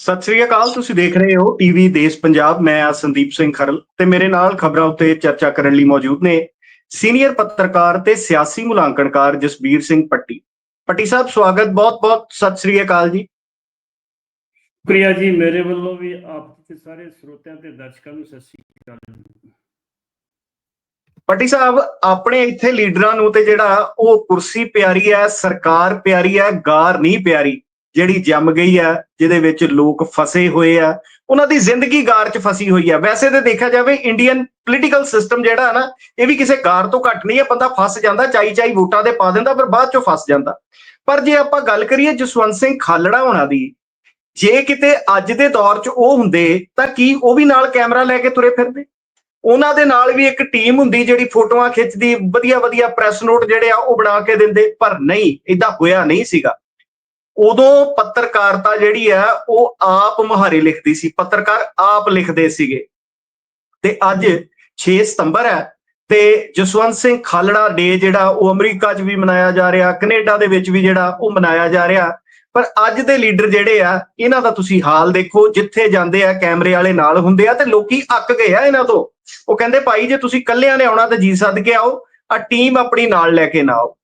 ਸਤਿ ਸ੍ਰੀ ਅਕਾਲ ਤੁਸੀਂ ਦੇਖ ਰਹੇ ਹੋ ਟੀਵੀ ਦੇਸ਼ ਪੰਜਾਬ ਮੈਂ ਆ ਸੰਦੀਪ ਸਿੰਘ ਖਰਲ ਤੇ ਮੇਰੇ ਨਾਲ ਖਬਰਾਂ ਉੱਤੇ ਚਰਚਾ ਕਰਨ ਲਈ ਮੌਜੂਦ ਨੇ ਸੀਨੀਅਰ ਪੱਤਰਕਾਰ ਤੇ ਸਿਆਸੀ ਮੁਲਾਂਕਣਕਾਰ ਜਸਬੀਰ ਸਿੰਘ ਪੱਟੀ। ਪੱਟੀ ਸਾਹਿਬ ਸਵਾਗਤ ਬਹੁਤ-ਬਹੁਤ ਸਤਿ ਸ੍ਰੀ ਅਕਾਲ ਜੀ। ਸ਼ੁਕਰੀਆ ਜੀ ਮੇਰੇ ਵੱਲੋਂ ਵੀ ਆਪ ਤੇ ਸਾਰੇ ਸਰੋਤਿਆਂ ਤੇ ਦਰਸ਼ਕਾਂ ਨੂੰ ਸਤਿ ਸ੍ਰੀ ਅਕਾਲ ਪੱਟੀ ਸਾਹਿਬ ਆਪਣੇ ਇੱਥੇ ਲੀਡਰਾਂ ਨੂੰ ਤੇ ਜਿਹੜਾ ਉਹ ਕੁਰਸੀ ਪਿਆਰੀ ਹੈ ਸਰਕਾਰ ਪਿਆਰੀ ਹੈ ਗਾਰ ਨਹੀਂ ਪਿਆਰੀ। ਜਿਹੜੀ ਜੰਮ ਗਈ ਆ, ਜਿਹਦੇ ਵਿੱਚ ਲੋਕ ਫਸੇ ਹੋਏ ਆ, ਉਹਨਾਂ ਦੀ ਜ਼ਿੰਦਗੀ ਗਾਰ 'ਚ ਫਸੀ ਹੋਈ ਹੈ ਵੈਸੇ ਤੇ ਦੇਖਿਆ ਜਾਵੇ ਇੰਡੀਅਨ ਪੋਲੀਟੀਕਲ ਸਿਸਟਮ ਜਿਹੜਾ ਹੈ ਨਾ, ਇਹ ਵੀ ਕਿਸੇ ਗਾਰ ਤੋਂ ਘੱਟ ਨਹੀਂ ਹੈ ਬੰਦਾ ਫਸ ਜਾਂਦਾ ਚਾਈ ਚਾਈ ਵੋਟਾਂ ਦੇ ਪਾ ਦਿੰਦਾ ਪਰ ਬਾਅਦ 'ਚੋਂ ਫਸ ਜਾਂਦਾ। ਪਰ ਜੇ ਆਪਾਂ ਗੱਲ ਕਰੀਏ ਜਸਵੰਤ ਸਿੰਘ ਖਾਲੜਾ ਹੋਣਾ ਦੀ, ਜੇ ਕਿਤੇ ਅੱਜ ਦੇ ਦੌਰ 'ਚ ਉਹ ਹੁੰਦੇ, ਤਾਂ ਕੀ ਉਹ ਵੀ ਨਾਲ ਕੈਮਰਾ ਲੈ ਕੇ ਤੁਰੇ ਫਿਰਦੇ? ਉਹਨਾਂ ਦੇ ਨਾਲ ਵੀ ਇੱਕ ਟੀਮ ਹੁੰਦੀ ਜਿਹੜੀ ਫੋਟੋਆਂ ਖਿੱਚਦੀ ਵਧੀਆ ਵਧੀਆ ਪ੍ਰੈਸ ਨੋਟ ਜਿਹੜੇ ਆ ਉਹ ਬਣਾ ਕੇ ਦਿੰਦੇ, ਪਰ ਨਹੀਂ ਇਦਾਂ ਹੋਇਆ ਨਹੀਂ ਸੀਗਾ। ਉਦੋਂ ਪੱਤਰਕਾਰਤਾ ਜਿਹੜੀ ਹੈ, ਉਹ ਆਪ ਮੁਹਾਰੇ ਲਿਖਦੀ ਸੀ। ਪੱਤਰਕਾਰ ਆਪ ਲਿਖਦੇ ਸੀਗੇ। ਤੇ ਅੱਜ 6 ਸਤੰਬਰ ਹੈ ਤੇ ਜਸਵੰਤ ਸਿੰਘ ਖਾਲੜਾ ਡੇ ਜਿਹੜਾ, ਉਹ ਅਮਰੀਕਾ 'ਚ ਵੀ ਮਨਾਇਆ ਜਾ ਰਿਹਾ, ਕੈਨੇਡਾ ਦੇ ਵਿੱਚ ਵੀ ਜਿਹੜਾ, ਉਹ ਮਨਾਇਆ ਜਾ ਰਿਹਾ। ਪਰ ਅੱਜ ਦੇ ਲੀਡਰ ਜਿਹੜੇ ਆ, ਇਹਨਾਂ ਦਾ ਤੁਸੀਂ ਹਾਲ ਦੇਖੋ, ਜਿੱਥੇ ਜਾਂਦੇ ਆ, ਕੈਮਰੇ ਵਾਲੇ ਨਾਲ ਹੁੰਦੇ ਆ ਤੇ ਲੋਕੀ ਅੱਕ ਗਏ ਆ ਇਹਨਾਂ ਤੋਂ। ਉਹ ਕਹਿੰਦੇ, ਭਾਈ, ਜੇ ਤੁਸੀਂ ਕੱਲਿਆਂ ਨੇ ਆਉਣਾ ਤਾਂ ਜੀ ਸੱਦ ਕੇ ਆਓ ਆ ਟੀਮ ਆਪਣੀ ਨਾਲ ਲੈ ਕੇ ਨਾ ਆਓ।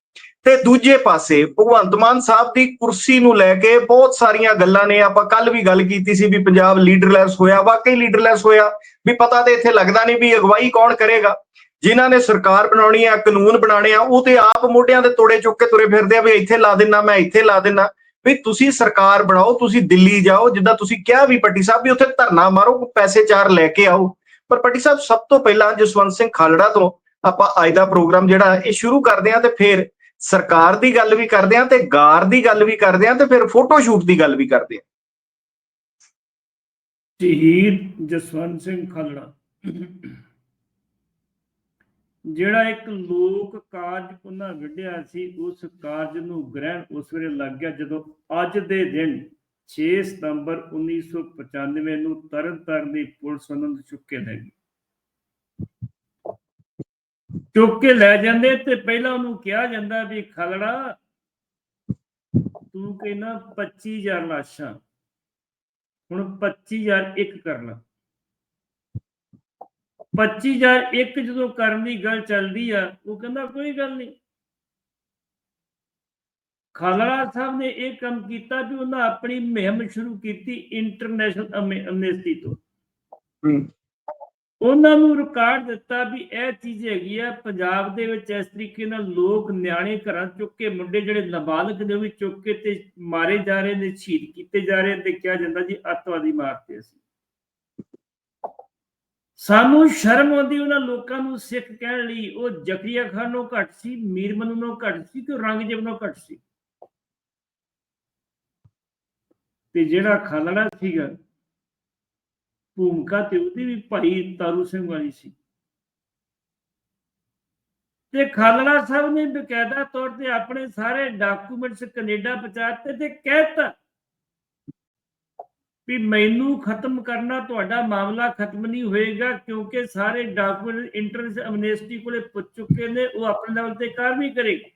ਤੇ ਦੂਜੇ ਪਾਸੇ ਭਗਵੰਤ ਮਾਨ ਸਾਹਿਬ ਦੀ ਕੁਰਸੀ ਨੂੰ ਲੈ ਕੇ ਬਹੁਤ ਸਾਰੀਆਂ ਗੱਲਾਂ ਨੇ। ਆਪਾਂ ਕੱਲ ਵੀ ਗੱਲ ਕੀਤੀ ਸੀ ਵੀ ਪੰਜਾਬ ਲੀਡਰਲੈਸ ਹੋਇਆ, ਵਾਕਈ ਲੀਡਰਲੈਸ ਹੋਇਆ। ਵੀ ਪਤਾ ਤੇ ਇੱਥੇ ਲੱਗਦਾ ਨਹੀਂ ਵੀ ਅਗਵਾਈ ਕੌਣ ਕਰੇਗਾ। ਜਿਨ੍ਹਾਂ ਨੇ ਸਰਕਾਰ ਬਣਾਉਣੀ ਆ, ਕਾਨੂੰਨ ਬਣਾਣੇ ਆ, ਉਹ ਤੇ ਆਪ ਮੋਢਿਆਂ ਦੇ ਤੋੜੇ ਚੁੱਕ ਕੇ ਤੁਰੇ ਫਿਰਦੇ ਆ ਵੀ ਇੱਥੇ ਲਾ ਦੇਣਾ ਮੈਂ ਇੱਥੇ ਲਾ ਦੇਣਾ ਵੀ ਤੁਸੀਂ ਸਰਕਾਰ ਬਣਾਓ, ਤੁਸੀਂ ਦਿੱਲੀ ਜਾਓ, ਜਿੱਦਾਂ ਤੁਸੀਂ ਕਿਹਾ ਵੀ ਪੱਟੀ ਸਾਹਿਬ ਵੀ ਉੱਥੇ ਧਰਨਾ ਮਾਰੋ, ਪੈਸੇ ਚਾਰ ਲੈ ਕੇ ਆਓ। ਪਰ ਪੱਟੀ ਸਾਹਿਬ ਸਭ ਤੋਂ ਪਹਿਲਾਂ ਜਸਵੰਤ ਸਿੰਘ ਖਾਲੜਾ ਤੋਂ ਆਪਾਂ ਅੱਜ ਦਾ ਪ੍ਰੋਗਰਾਮ ਜਿਹੜਾ, ਇਹ ਸ਼ੁਰੂ ਕਰਦੇ ਹਾਂ ਤੇ ਫਿਰ ਸਰਕਾਰ ਦੀ ਗੱਲ ਵੀ ਕਰਦੇ ਹਾਂ ਤੇ ਗਾਰ ਦੀ ਗੱਲ ਵੀ ਕਰਦੇ ਹਾਂ ਤੇ ਫਿਰ ਫੋਟੋ ਸ਼ੂਟ ਦੀ ਗੱਲ ਵੀ ਕਰਦੇ ਹਾਂ ਸ਼ਹੀਦ ਜਸਵੰਤ ਸਿੰਘ ਖਾਲੜਾ। ਜਿਹੜਾ ਇੱਕ ਲੋਕ ਕਾਰਜ ਉਹਨਾਂ ਵਿੱਢਿਆ ਸੀ, ਉਸ ਕਾਰਜ ਨੂੰ ਗ੍ਰਹਿਣ ਉਸ ਵੇਲੇ ਲੱਗ ਗਿਆ ਜਦੋਂ ਅੱਜ ਦੇ ਦਿਨ 6 ਸਤੰਬਰ 1995 ਨੂੰ ਤਰਨਤਾਰਨ ਦੀ ਪੁਲਿਸ ਉਹਨਾਂ ਨੂੰ ਚੁੱਕ ਲੈ ਗਈ। ਚੁੱਕ ਕੇ ਲੈ ਜਾਂਦੇ ਤੇ ਪਹਿਲਾਂ ਉਹਨੂੰ ਕਿਹਾ ਜਾਂਦਾ ਵੀ ਖਾਲੜਾ, ਤੂੰ ਕਹਿੰਦਾ 25000 ਲਾਸ਼ਾਂ, ਹੁਣ 25001 ਕਰਨਾ। 25001 ਜਦੋਂ ਕਰਨ ਦੀ ਗੱਲ ਚੱਲਦੀ ਆ, ਉਹ ਕਹਿੰਦਾ ਕੋਈ ਗੱਲ ਨਹੀਂ। ਖਾਲੜਾ ਸਾਹਿਬ ਨੇ ਇਹ ਕੰਮ ਕੀਤਾ ਵੀ ਉਹਨਾਂ ਆਪਣੀ ਮੁਹਿੰਮ ਸ਼ੁਰੂ ਕੀਤੀ ਇੰਟਰਨੈਸ਼ਨਲ ਅਮਨੈਸਟੀ ਤੋਂ। ਉਹਨਾਂ ਨੂੰ ਰਿਕਾਰਡ ਦਿੱਤਾ ਵੀ ਇਹ ਚੀਜ਼ ਹੈਗੀ ਆ, ਪੰਜਾਬ ਦੇ ਵਿੱਚ ਇਸ ਤਰੀਕੇ ਨਾਲ ਲੋਕ ਨਿਆਣੇ ਘਰਾਂ ਚੁੱਕ ਕੇ ਮੁੰਡੇ ਜਿਹੜੇ ਨਾਬਾਲਗ ਨੇ ਵੀ ਚੁੱਕ ਕੇ ਤੇ ਮਾਰੇ ਜਾ ਰਹੇ ਨੇ, ਸ਼ਹੀਦ ਕੀਤੇ ਜਾ ਰਹੇ ਤੇ ਕਿਹਾ ਜਾਂਦਾ ਜੀ ਅੱਤਵਾਦੀ ਮਾਰਤੇ ਅਸੀਂ। ਸਾਨੂੰ ਸ਼ਰਮ ਆਉਂਦੀ ਉਹਨਾਂ ਲੋਕਾਂ ਨੂੰ ਸਿੱਖ ਕਹਿਣ ਲਈ, ਉਹ ਜ਼ਕਰੀਆ ਖਾਨ ਨੂੰ ਘੱਟ ਸੀ ਮੀਰ ਮਨੂ ਨੂੰ ਘੱਟ ਸੀ ਕਿ ਰੰਗਜੀਤ ਨੂੰ ਘੱਟ ਸੀ? ਤੇ ਜਿਹੜਾ ਖਾਲੜਾ ਸੀਗਾ ਭੂਮਿਕਾ ਤੇ ਉਹਦੀ ਵੀ ਭਾਈ ਤਾਰੂ ਸਿੰਘ ਵਾਲੀ ਸੀ। ਤੇ ਖਾਲੜਾ ਸਾਹਿਬ ਨੇ ਬਕਾਇਦਾ ਤੌਰ ਤੇ ਆਪਣੇ ਸਾਰੇ ਡਾਕੂਮੈਂਟਸ ਕੈਨੇਡਾ ਪਹੁੰਚਾਤੇ ਤੇ ਕਹਿਤਾ ਵੀ ਮੈਨੂੰ ਖਤਮ ਕਰਨਾ, ਤੁਹਾਡਾ ਮਾਮਲਾ ਖਤਮ ਨਹੀਂ ਹੋਏਗਾ ਕਿਉਂਕਿ ਸਾਰੇ ਡਾਕੂਮੈਂਟ ਇੰਟਰਨੈਸ਼ਨਲ ਅਮਨੈਸਟੀ ਕੋਲੇ ਪੁੱਜ ਚੁੱਕੇ ਨੇ, ਉਹ ਆਪਣੇ ਲੈਵਲ ਤੇ ਕਾਰਵਾਈ ਕਰੇਗੀ।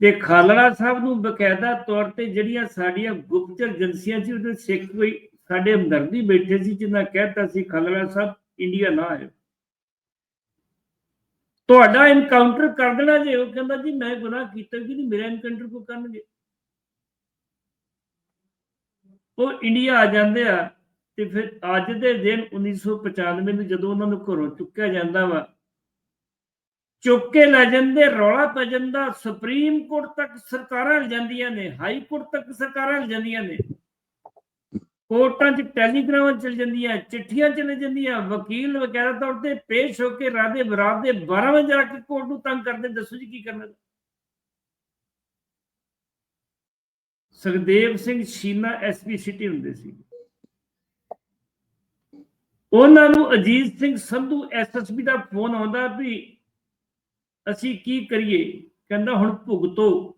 ਤੇ ਖਾਲੜਾ ਸਾਹਿਬ ਨੂੰ ਬਕਾਇਦਾ ਤੌਰ ਤੇ ਜਿਹੜੀਆਂ ਸਾਡੀਆਂ ਗੁਪਤ ਏਜੰਸੀਆਂ ਸੀ, ਉਹਦੇ ਸਿੱਖ ਕੋਈ ਸਾਡੇ ਹਮਦਰਦੀ ਬੈਠੇ ਸੀ, ਜਿਨ੍ਹਾਂ ਕਹਿਤਾ ਸੀ ਖਾਲੜਾ ਸਾਹਿਬ ਇੰਡੀਆ ਨਾ ਆਇਓ। ਤੁਹਾਡਾ ਇਨਕਾਊਂਟਰ ਕਰ ਦੇਣਾ ਜੇ, ਉਹ ਕਹਿੰਦਾ ਜੀ ਮੈਂ ਗੁਨਾਹ ਕੀਤਾ ਕਿ ਨਹੀਂ, ਮੇਰਾ ਇਨਕਾਊਂਟਰ ਕੋ ਕਰਨਗੇ। ਉਹ ਇੰਡੀਆ ਆ ਜਾਂਦੇ ਆ ਤੇ ਫਿਰ ਅੱਜ ਦੇ ਦਿਨ 1995 ਨੂੰ ਜਦੋਂ ਉਹਨਾਂ ਨੂੰ ਘਰੋਂ ਚੁੱਕਿਆ ਜਾਂਦਾ ਵਾ ਚੁੱਕ ਕੇ ਲੈ ਜਾਂਦੇ, ਰੌਲਾ ਪੈ ਜਾਂਦਾ। ਸੁਪਰੀਮ ਕੋਰਟ ਤੱਕ ਸਰਕਾਰਾਂ ਜਾਂਦੀਆਂ ਨੇ ਹਾਈ ਕੋਰਟ ਤੱਕ ਸਰਕਾਰਾਂ ਜਾਂਦੀਆਂ ਨੇ। ਕੋਰਟਾਂ 'ਚ ਟੈਲੀਗ੍ਰਾਮਾਂ ਚਲ ਜਾਂਦੀਆਂ, ਚਿੱਠੀਆਂ ਚਲੇ ਜਾਂਦੀਆਂ। ਵਕੀਲ ਵਗੈਰਾ ਤੌਰ ਤੇ ਪੇਸ਼ ਹੋ ਕੇ ਰਾਦੇ ਬਰਾਤ ਦੇ 12 ਵਜੇ ਜਾ ਕੇ ਕੋਰਟ ਨੂੰ ਤੰਗ ਕਰਦੇ, ਦੱਸੋ ਜੀ ਕੀ ਕਰਨਾ। ਸੁਖਦੇਵ ਸਿੰਘ ਸ਼ੀਨਾ ਐਸਪੀ ਸਿਟੀ ਹੁੰਦੇ ਸੀ। ਉਹਨਾਂ ਨੂੰ ਅਜੀਤ ਸਿੰਘ ਸੰਧੂ ਐਸਐਸਪੀ ਦਾ ਫੋਨ ਆਉਂਦਾ ਵੀ ਅਸੀਂ ਕੀ ਕਰੀਏ? ਕਹਿੰਦਾ, ਹੁਣ ਭੁਗਤੋ।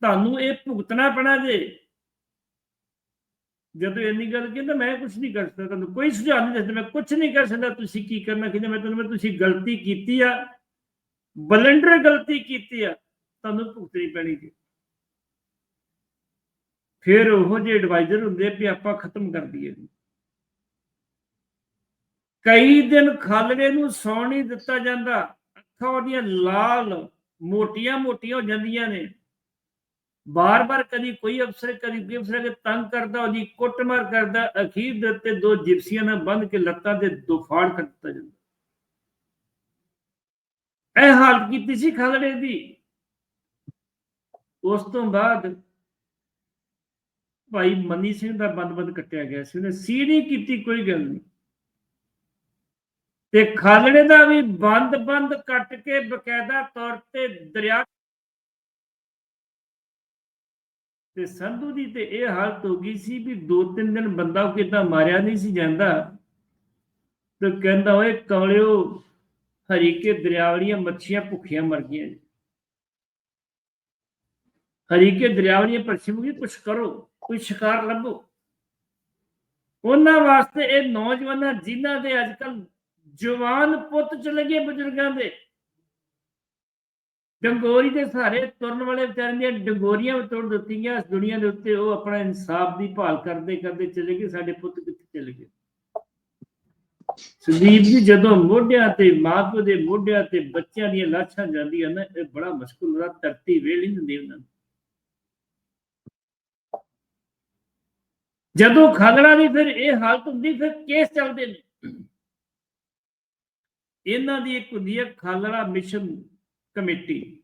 ਤੁਹਾਨੂੰ ਇਹ ਭੁਗਤਣਾ ਪੈਣਾ ਜੇ। ਜਦੋਂ ਇੰਨੀ ਗੱਲ ਕਹਿੰਦਾ ਮੈਂ ਕੁਝ ਨਹੀਂ ਕਰ ਸਕਦਾ। ਤੁਹਾਨੂੰ ਕੋਈ ਸੁਝਾਅ ਨਹੀਂ ਦੱਸਦਾ। ਮੈਂ ਕੁਝ ਨਹੀਂ ਕਰ ਸਕਦਾ। ਤੁਸੀਂ ਕੀ ਕਰਨਾ? ਕਹਿੰਦਾ, ਮੈਂ ਤੁਹਾਨੂੰ ਤੁਸੀਂ ਗਲਤੀ ਕੀਤੀ ਆ। ਬਲੰਡਰ ਗਲਤੀ ਕੀਤੀ ਆ। ਤੁਹਾਨੂੰ ਭੁਗਤਣੀ ਪੈਣੀ ਜੀ। ਫਿਰ ਉਹ ਜਿਹੇ ਐਡਵਾਈਜ਼ਰ ਹੁੰਦੇ ਆ ਵੀ ਆਪਾਂ ਖਤਮ ਕਰ ਦਈਏ। ਕਈ ਦਿਨ ਖਾਲੜੇ ਨੂੰ ਸੌਣ ਨਹੀਂ ਦਿੱਤਾ ਜਾਂਦਾ। ਅੱਖਾਂ ਉਹਦੀਆਂ ਲਾਲ ਮੋਟੀਆਂ ਮੋਟੀਆਂ ਹੋ ਜਾਂਦੀਆਂ ਨੇ। ਬਾਰ-ਬਾਰ ਕਦੀ ਕੋਈ ਅਫਸਰ, ਕਦੀ ਕੋਈ ਅਫਸਰ ਕੇ ਤੰਗ ਕਰਦਾ, ਉਹਦੀ ਕੁੱਟਮਾਰ ਕਰਦਾ, ਅਖੀਰ ਦੇ ਉੱਤੇ ਦੋ ਜਿਪਸੀਆਂ ਨਾਲ ਬੰਨ ਕੇ ਲੱਤਾਂ ਦੇ ਦੋ ਕਰ ਦਿੱਤਾ ਜਾਂਦਾ। ਇਹ ਹਾਲਤ ਕੀਤੀ ਸੀ ਖਾਲੜੇ ਦੀ। ਉਸ ਤੋਂ ਬਾਅਦ ਭਾਈ ਮਨੀ ਸਿੰਘ ਦਾ ਬੰਦ-ਬੰਦ ਕੱਟਿਆ ਗਿਆ ਸੀ। ਉਹਨੇ ਸੀ ਕੀਤੀ, ਕੋਈ ਗੱਲ ਨਹੀਂ। ਤੇ ਖਾਲੜੇ ਦਾ ਵੀ ਬੰਦ-ਬੰਦ ਕੱਟ ਕੇ ਬਕਾਇਦਾ ਤੌਰ ਤੇ ਦਰਿਆ ਤੇ ਸੰਧੂ ਦੀ ਤੇ ਇਹ ਹਾਲਤ ਹੋ ਗਈ ਸੀ ਵੀ ਦੋ ਤਿੰਨ ਦਿਨ ਬੰਦਾ ਕਿਦਾਂ ਮਾਰਿਆ ਨਹੀਂ ਸੀ ਜਾਂਦਾ। ਤੇ ਕਹਿੰਦਾ ਓਏ ਕਮਲਿਓ, ਹਰੀਕੇ ਦਰਿਆ ਵਾਲੀਆਂ ਮੱਛੀਆਂ ਭੁੱਖੀਆਂ ਮਰ ਗਈਆਂ ਜੀ ਹਰੀਕੇ ਦਰਿਆ ਵਾਲੀਆਂ ਪਰਛੀ ਗਈ ਕੁਛ ਕਰੋ, ਕੋਈ ਸ਼ਿਕਾਰ ਲੱਭੋ। ਉਹਨਾਂ ਵਾਸਤੇ ਇਹ ਨੌਜਵਾਨਾਂ, ਜਿਨ੍ਹਾਂ ਦੇ ਅੱਜ ਕੱਲ ਜਵਾਨ ਪੁੱਤ ਚਲੇ ਗਏ ਬਜ਼ੁਰਗਾਂ ਦੇ। ਡੰਗੋਰੀ ਦੇ ਸਹਾਰੇ ਤੁਰਨ ਵਾਲੇ ਵਿਚਾਰਿਆਂ ਦੀਆਂ ਡੰਗੋਰੀਆਂ ਤੋੜ ਦਿੱਤੀਆਂ। ਇਸ ਦੁਨੀਆ ਦੇ ਉੱਤੇ ਉਹ ਆਪਣਾ ਇਨਸਾਫ ਦੀ ਭਾਲ ਕਰਦੇ ਕਰਦੇ ਚਲੇ ਗਏ। ਸਾਡੇ ਪੁੱਤ ਕਿੱਥੇ ਚਲੇ ਗਏ? ਸੰਦੀਪ ਜੀ, ਜਦੋਂ ਮੋਢਿਆਂ ਤੇ ਮਾਪੇ ਦੇ ਮੋਢਿਆਂ ਤੇ ਬੱਚਿਆਂ ਦੀਆਂ ਲਾਸ਼ਾਂ ਜਾਂਦੀਆਂ ਨਾ, ਇਹ ਬੜਾ ਮੁਸ਼ਕਲ ਹੁੰਦਾ। ਧਰਤੀ ਵੇਲ ਨਹੀਂ ਹੁੰਦੀ ਉਹਨਾਂ ਨੂੰ ਜਦੋਂ ਖਾਲੜਾ ਦੀ ਫਿਰ ਇਹ ਹਾਲਤ ਹੁੰਦੀ, ਫਿਰ ਕੇਸ ਚੱਲਦੇ ਨੇ। ਇਹਨਾਂ ਦੀ ਇੱਕ ਹੁੰਦੀ ਹੈ ਖਾਲੜਾ ਮਿਸ਼ਨ ਕਮੇਟੀ।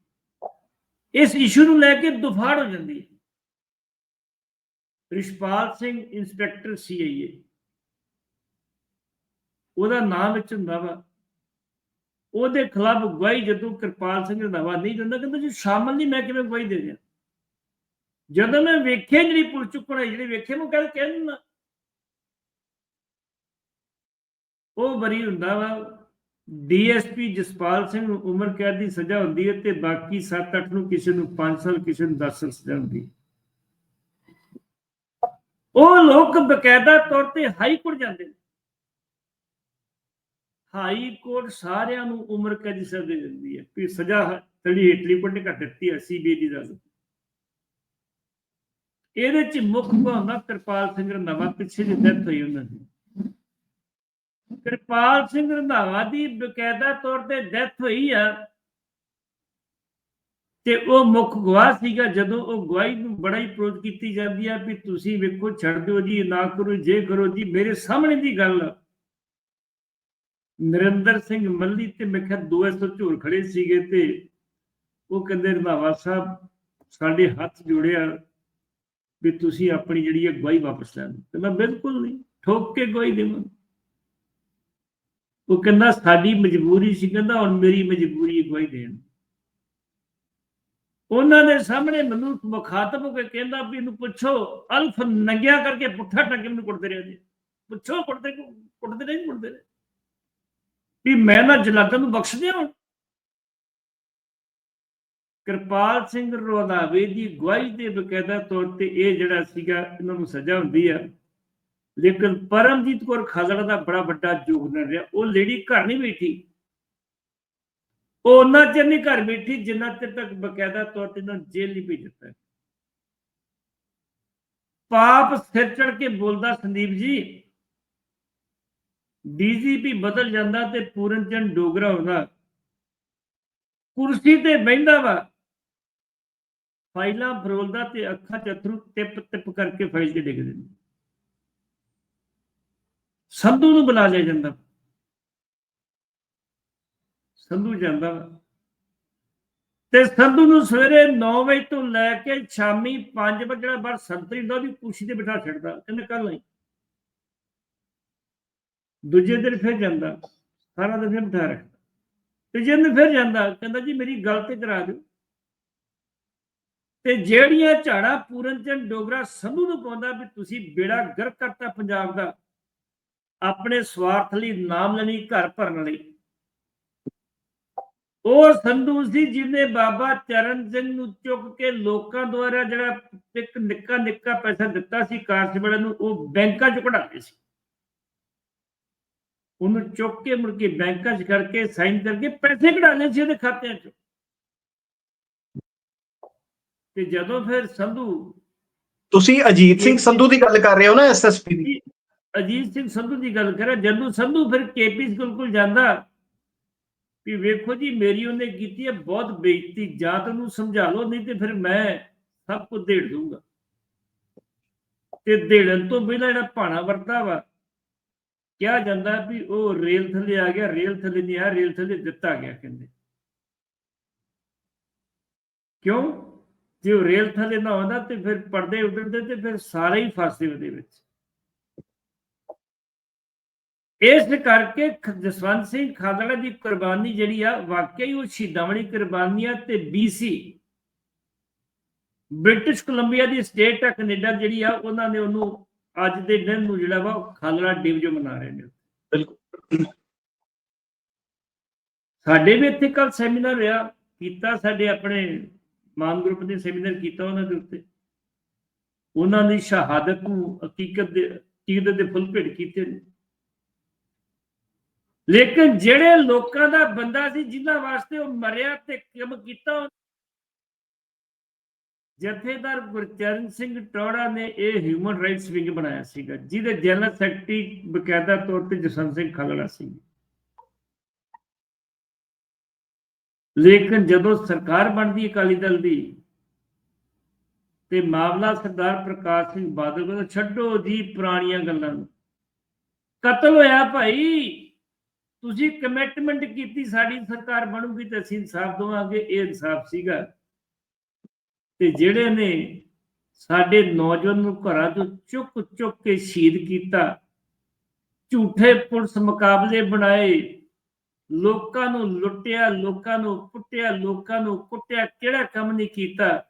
ਇਸ ਇਸ਼ੂ ਨੂੰ ਲੈ ਕੇ ਦੁਫਾੜ ਹੋ ਜਾਂਦੀ ਹੈ। Rishpal Singh inspector CIA. ਉਹਦਾ ਨਾਮ ਵਿੱਚ ਹੁੰਦਾ ਵਾ। ਉਹਦੇ ਖਿਲਾਫ ਗਵਾਹੀ ਜਦੋਂ ਕਿਰਪਾਲ ਸਿੰਘ ਰੰਧਾਵਾ ਨਹੀਂ ਦਿੰਦਾ, ਕਹਿੰਦਾ ਜੀ ਸ਼ਾਮਲ ਨਹੀਂ, ਮੈਂ ਕਿਵੇਂ ਗਵਾਹੀ ਦੇ ਦਿਆਂ? ਜਦੋਂ ਮੈਂ ਵੇਖਿਆ ਜਿਹੜੀ ਪੁਲ ਚੁੱਕਣਾ ਜਿਹੜੇ ਵੇਖੇ ਨੂੰ ਕਹਿੰਦਾ ਕਹਿੰਦਾ ਉਹ ਬਰੀ ਹੁੰਦਾ ਵਾ ਡੀਐਸਪੀ ਜਸਪਾਲ ਸਿੰਘ ਨੂੰ ਉਮਰ ਕੈਦ ਦੀ ਸਜ਼ਾ ਹੁੰਦੀ ਹੈ ਤੇ ਬਾਕੀ 7-8 ਨੂੰ ਕਿਸੇ ਨੂੰ 5 ਸਾਲ, ਕਿਸੇ ਨੂੰ 10 ਸਾਲ ਸਜ਼ਾ ਹੁੰਦੀ ਹੈ। ਉਹ ਲੋਕ ਬਕਾਇਦਾ ਤੌਰ ਤੇ ਹਾਈ ਕੋਰਟ ਜਾਂਦੇ ਨੇ। ਹਾਈ ਕੋਰਟ ਸਾਰਿਆਂ ਨੂੰ ਉਮਰ ਕੈਦ ਦੀ ਸਜ਼ਾ ਦੇ ਦਿੰਦੀ ਹੈ। ਵੀ ਸਜ਼ਾ ਤੜੀ ਹੇਠਲੀ ਕੋਰਟ ਨੇ ਘੱਟ ਦਿੱਤੀ ਹੈ ਸੀਬੀਆਈ ਦੀ ਅਦਾਲਤ ਇਹਦੇ ਚ ਮੁੱਖ ਭਾਵਨਾ ਕਿਰਪਾਲ ਸਿੰਘ ਰੰਧਾਵਾ ਪਿੱਛੇ ਜਿਹੀ ਡੈਥ ਹੋਈ ਉਹਨਾਂ ਦੀ। ਕਿਰਪਾਲ ਸਿੰਘ ਰੰਧਾਵਾ ਦੀ ਬਕਾਇਦਾ ਤੌਰ ਤੇ ਡੈਥ ਹੋਈ ਆ ਤੇ ਉਹ ਮੁੱਖ ਗਵਾਹ ਸੀਗਾ, ਜਦੋਂ ਉਹ ਗਵਾਹੀ ਨੂੰ ਬੜਾ ਹੀ ਪ੍ਰੋਧ ਕੀਤੀ ਜਾਂਦੀ ਆ ਵੀ ਤੁਸੀਂ ਵੇਖੋ, ਛੱਡ ਦਿਓ ਜੀ, ਨਾ ਕਰੋ, ਜੇ ਕਰੋ ਜੀ, ਮੇਰੇ ਸਾਹਮਣੇ ਦੀ ਗੱਲ ਨਰਿੰਦਰ ਸਿੰਘ ਮੱਲੀ ਤੇ ਮੈਂ ਕਿਹਾ ਦੋ ਐਸੋ ਝੋਲ ਖੜੇ ਸੀਗੇ ਤੇ ਉਹ ਕਹਿੰਦੇ, ਰੰਧਾਵਾ ਸਾਹਿਬ, ਸਾਡੇ ਹੱਥ ਜੋੜਿਆ ਵੀ ਤੁਸੀਂ ਆਪਣੀ ਜਿਹੜੀ ਹੈ ਗਵਾਹੀ ਵਾਪਸ ਲੈ ਲਓ। ਕਹਿੰਦਾ, ਬਿਲਕੁਲ ਨਹੀਂ, ਠੋਕ ਕੇ ਗਵਾਹੀ ਦੇਵਾਂ ਉਹ ਕਹਿੰਦਾ ਸਾਡੀ ਮਜਬੂਰੀ ਸੀ, ਕਹਿੰਦਾ ਹੁਣ ਮੇਰੀ ਮਜਬੂਰੀ ਹੈ, ਗਵਾਹੀ ਦੇਣ। ਉਹਨਾਂ ਦੇ ਸਾਹਮਣੇ ਮੈਨੂੰ ਮੁਖਾਤਬ ਹੋ ਕੇ ਕਹਿੰਦਾ ਵੀ ਇਹਨੂੰ ਪੁੱਛੋ, ਅਲਫ ਨੰਗਿਆ ਕਰਕੇ ਪੁੱਠਾ ਟੰਗੇ ਮੈਨੂੰ ਕੁੱਟਦੇ ਰਹੇ ਜੀ ਪੁੱਛੋ, ਕੁੱਟਦੇ ਕੁੱਟਦੇ ਨਹੀਂ ਕੁੱਟਦੇ। ਰਹੇ। ਵੀ ਮੈਂ ਨਾ ਜਲਾਦਾਂ ਨੂੰ ਬਖਸ਼ ਦਿਆਂ ਹੁਣ ਕਿਰਪਾਲ ਸਿੰਘ ਰੋਦਾਵੇ ਦੀ ਗਵਾਹੀ ਦੇ ਬਕਾਇਦਾ ਤੌਰ ਤੇ ਇਹ ਜਿਹੜਾ ਸੀਗਾ, ਇਹਨਾਂ ਨੂੰ ਸਜ਼ਾ ਹੁੰਦੀ ਆ। ਲੇਕਿਨ ਪਰਮਜੀਤ ਕੌਰ ਖਾਲੜਾ ਦਾ ਬੜਾ ਵੱਡਾ ਯੋਗਦਾਨ ਰਿਹਾ। ਉਹ ਲੇਡੀ ਘਰ ਨਹੀਂ ਬੈਠੀ। ਉਹ ਉਹਨਾਂ ਚਿਰ ਨਹੀਂ ਘਰ ਬੈਠੀ, ਜਿੰਨਾ ਚਿਰ ਤੱਕ ਬਕਾਇਦਾ ਤੌਰ ਤੇ ਇਹਨਾਂ ਜੇਲ੍ਹ ਨਹੀਂ ਭੇਜ ਪਾਪ ਸਿਰ ਚੜ ਕੇ ਬੋਲਦਾ, ਸੰਦੀਪ ਜੀ, ਡੀਜੀਪੀ ਬਦਲ ਜਾਂਦਾ ਤੇ ਪੂਰਨ ਚੰਦ ਡੋਗਰਾ ਹੁੰਦਾ। ਕੁਰਸੀ ਤੇ ਬਹਿੰਦਾ ਵਾ। ਫਾਈਲਾਂ ਫਰੋਲਦਾ ਤੇ ਅੱਖਾਂ ਚ ਅਥਰੂ ਟਿਪ ਟਿਪ ਕਰਕੇ ਫਾਈਲ ਤੇ ਡਿੱਗ ਦਿੰਦਾ। ਸੰਧੂ ਨੂੰ ਬੁਲਾ ਲਿਆ ਜਾਂਦਾ। ਸੰਧੂ ਜਾਂਦਾ ਤੇ ਸੰਧੂ ਨੂੰ ਸਵੇਰੇ 9 ਵਜੇ ਤੋਂ ਲੈ ਕੇ ਸ਼ਾਮੀ 5 ਵਜੇ ਜਿਹੜਾ ਬਾਹਰ ਸੰਤਰੀ ਦਾ ਉਹਦੀ ਕੁਰਸੀ ਤੇ ਬਿਠਾ ਛੱਡਦਾ, ਕਹਿੰਦਾ ਕੱਲ ਨਹੀਂ ਦੂਜੇ ਦਿਨ ਫਿਰ ਜਾਂਦਾ, ਸਾਰਾ ਦਿਨ ਫਿਰ ਬਿਠਾ ਰੱਖਦਾ। ਤੇ ਦਿਨ ਫਿਰ ਜਾਂਦਾ, ਕਹਿੰਦਾ, ਜੀ, ਮੇਰੀ ਗੱਲ ਕਰਾ ਦਿਓ। ਤੇ ਜਿਹੜੀਆਂ ਝਾੜਾ ਪੂਰਨ ਚੰਦ ਡੋਗਰਾ ਸੰਧੂ ਨੂੰ ਪਾਉਂਦਾ ਵੀ ਤੁਸੀਂ ਬੇੜਾ ਗਰ ਕਰਤਾ ਪੰਜਾਬ ਦਾ ਆਪਣੇ ਸਵਾਰਥ ਲਈ, ਨਾਮ ਲੈਣੀ ਘਰ ਭਰਨ ਲਈ। ਉਹ ਸੰਧੂ ਸੀ ਜਿਹਨੇ ਬਾਬਾ ਚਰਨ ਸਿੰਘ ਨੂੰ ਚੁੱਕ ਕੇ ਲੋਕਾਂ ਦੁਆਰਾ ਜਿਹੜਾ ਇੱਕ ਨਿੱਕਾ ਨਿੱਕਾ ਪੈਸਾ ਦਿੱਤਾ ਸੀ ਕਾਰਜ ਨੂੰ, ਉਹ ਬੈਂਕਾਂ 'ਚ ਕਢਾਉਂਦੇ ਸੀ। ਉਹਨੂੰ ਚੁੱਕ ਕੇ ਮੁੜ ਕੇ ਬੈਂਕਾਂ 'ਚ ਕਰਕੇ, ਸਾਈਨ ਕਰਕੇ ਪੈਸੇ ਕਢਾਣੇ ਸੀ ਉਹਦੇ ਖਾਤਿਆਂ 'ਚ। ਤੇ ਜਦੋਂ ਫਿਰ ਸੰਧੂ ਤੁਸੀਂ ਅਜੀਤ ਸਿੰਘ ਸੰਧੂ ਦੀ ਗੱਲ ਕਰ ਰਹੇ ਹੋ ਨਾ ਐਸਐਸਪੀ ਦੀ? ਅਜੀਤ ਸਿੰਘ ਸੰਧੂ ਦੀ ਗੱਲ ਕਰਾਂ ਜਦੋਂ ਸੰਧੂ ਫਿਰ ਕੇਪੀ ਸਕੂਲ ਕੋਲ ਜਾਂਦਾ ਵੀ ਵੇਖੋ ਜੀ, ਮੇਰੀ ਉਹਨੇ ਕੀਤੀ ਹੈ ਬਹੁਤ ਬੇਇੱਜ਼ਤੀ ਜਾਂ ਤਾਂ ਉਹਨੂੰ ਸਮਝਾ ਲਓ, ਨਹੀਂ ਤੇ ਫਿਰ ਮੈਂ ਸਭ ਕੁਝ ਦੇੜ ਦੂੰਗਾ ਤੇ ਦੇੜਨ ਤੋਂ ਪਹਿਲਾਂ ਜਿਹੜਾ ਭਾਣਾ ਵਰਤਾ ਵਾ, ਕਿਹਾ ਜਾਂਦਾ ਵੀ ਉਹ ਰੇਲ ਥੱਲੇ ਆ ਗਿਆ, ਰੇਲ ਥੱਲੇ ਨਹੀਂ ਆ ਰੇਲ ਥੱਲੇ ਦਿੱਤਾ ਗਿਆ ਕਹਿੰਦੇ। ਕਿਉਂ? ਜੇ ਉਹ ਰੇਲ ਥੱਲੇ ਨਾ ਆਉਂਦਾ ਤੇ ਫਿਰ ਪਰਦੇ ਉੱਡਦੇ ਤੇ ਫਿਰ ਸਾਰੇ ਹੀ ਫਸਦੇ ਉਹਦੇ ਵਿੱਚ। ਇਸ ਕਰਕੇ ਜਸਵੰਤ ਸਿੰਘ ਖਾਲੜਾ ਦੀ ਕੁਰਬਾਨੀ ਜਿਹੜੀ ਆ ਵਾਕਈ ਉਹ ਸ਼ਹੀਦਾਂ ਵਾਲੀ ਕੁਰਬਾਨੀ ਆ ਤੇ BC ਬ੍ਰਿਟਿਸ਼ ਕੋਲੰਬੀਆ ਦੀ ਸਟੇਟ ਆ ਕੈਨੇਡਾ ਜਿਹੜੀ ਆ ਉਹਨਾਂ ਨੇ ਉਹਨੂੰ ਅੱਜ ਦੇ ਦਿਨ ਨੂੰ ਜਿਹੜਾ ਵਾ ਖਾਲੜਾ ਡਿਵ ਮਨਾ ਰਹੇ ਨੇ। ਬਿਲਕੁਲ। ਸਾਡੇ ਵੀ ਇੱਥੇ ਕੱਲ ਸੈਮੀਨਾਰ ਰਿਹਾ ਕੀਤਾ ਸਾਡੇ ਆਪਣੇ ਮਾਨ ਗਰੁੱਪ ਨੇ ਸੈਮੀਨਾਰ ਕੀਤਾ ਉਹਨਾਂ ਦੇ ਉੱਤੇ। ਉਹਨਾਂ ਦੀ ਸ਼ਹਾਦਤ ਨੂੰ ਹਕੀਕਤ ਦੇ ਹਕੀਕਤ ਦੇ ਫੁੱਲ ਭੇਟ ਕੀਤੇ ਨੇ। ਲੇਕਿਨ ਜਿਹੜੇ ਲੋਕਾਂ ਦਾ ਬੰਦਾ ਸੀ, ਜਿਨ੍ਹਾਂ ਵਾਸਤੇ ਉਹ ਮਰਿਆ ਤੇ ਕੰਮ ਕੀਤਾ ਜਥੇਦਾਰ ਗੁਰਚਰਨ ਸਿੰਘ ਟੋੜਾ ਨੇ ਇਹ ਹਿਊਮਨ ਰਾਈਟਸ ਵਿੰਗ ਬਣਾਇਆ ਸੀਗਾ, ਜਿਹਦੇ ਜਨਰਲ ਸੈਕਟਰੀ ਬਕਾਇਦਾ ਤੌਰ ਤੇ ਜਸਵੰਤ ਸਿੰਘ ਖਾਲੜਾ ਸੀ। ਲੇਕਿਨ ਜਦੋਂ ਸਰਕਾਰ ਬਣਦੀ ਅਕਾਲੀ ਦਲ ਦੀ, ਤੇ ਮਾਮਲਾ ਸਰਦਾਰ ਪ੍ਰਕਾਸ਼ ਸਿੰਘ ਬਾਦਲ ਕੋਲ, ਛੱਡੋ ਜੀ ਪੁਰਾਣੀਆਂ ਗੱਲਾਂ ਨੂੰ। ਕਤਲ ਹੋਇਆ ਭਾਈ। ਤੁਸੀਂ ਕਮਿਟਮੈਂਟ ਕੀਤੀ ਸਾਡੀ ਸਰਕਾਰ ਬਣੂਗੀ ਤੇ ਅਸੀਂ ਇਨਸਾਫ ਦਵਾਂਗੇ, ਇਹ ਇਨਸਾਫ ਸੀਗਾ। ਤੇ ਜਿਹੜੇ ਨੇ ਸਾਡੇ ਨੌਜਵਾਨ ਨੂੰ ਘਰਾਂ ਤੋਂ ਚੁੱਕ ਚੁੱਕ ਕੇ ਸ਼ਹੀਦ ਕੀਤਾ, ਝੂਠੇ ਪੁਲਿਸ ਮੁਕਾਬਲੇ ਬਣਾਏ, ਲੋਕਾਂ ਨੂੰ ਲੁੱਟਿਆ, ਲੋਕਾਂ ਨੂੰ ਕੁੱਟਿਆ, ਲੋਕਾਂ ਨੂੰ ਕੁੱਟਿਆ, ਕਿਹੜਾ ਕੰਮ ਨਹੀਂ ਕੀਤਾ?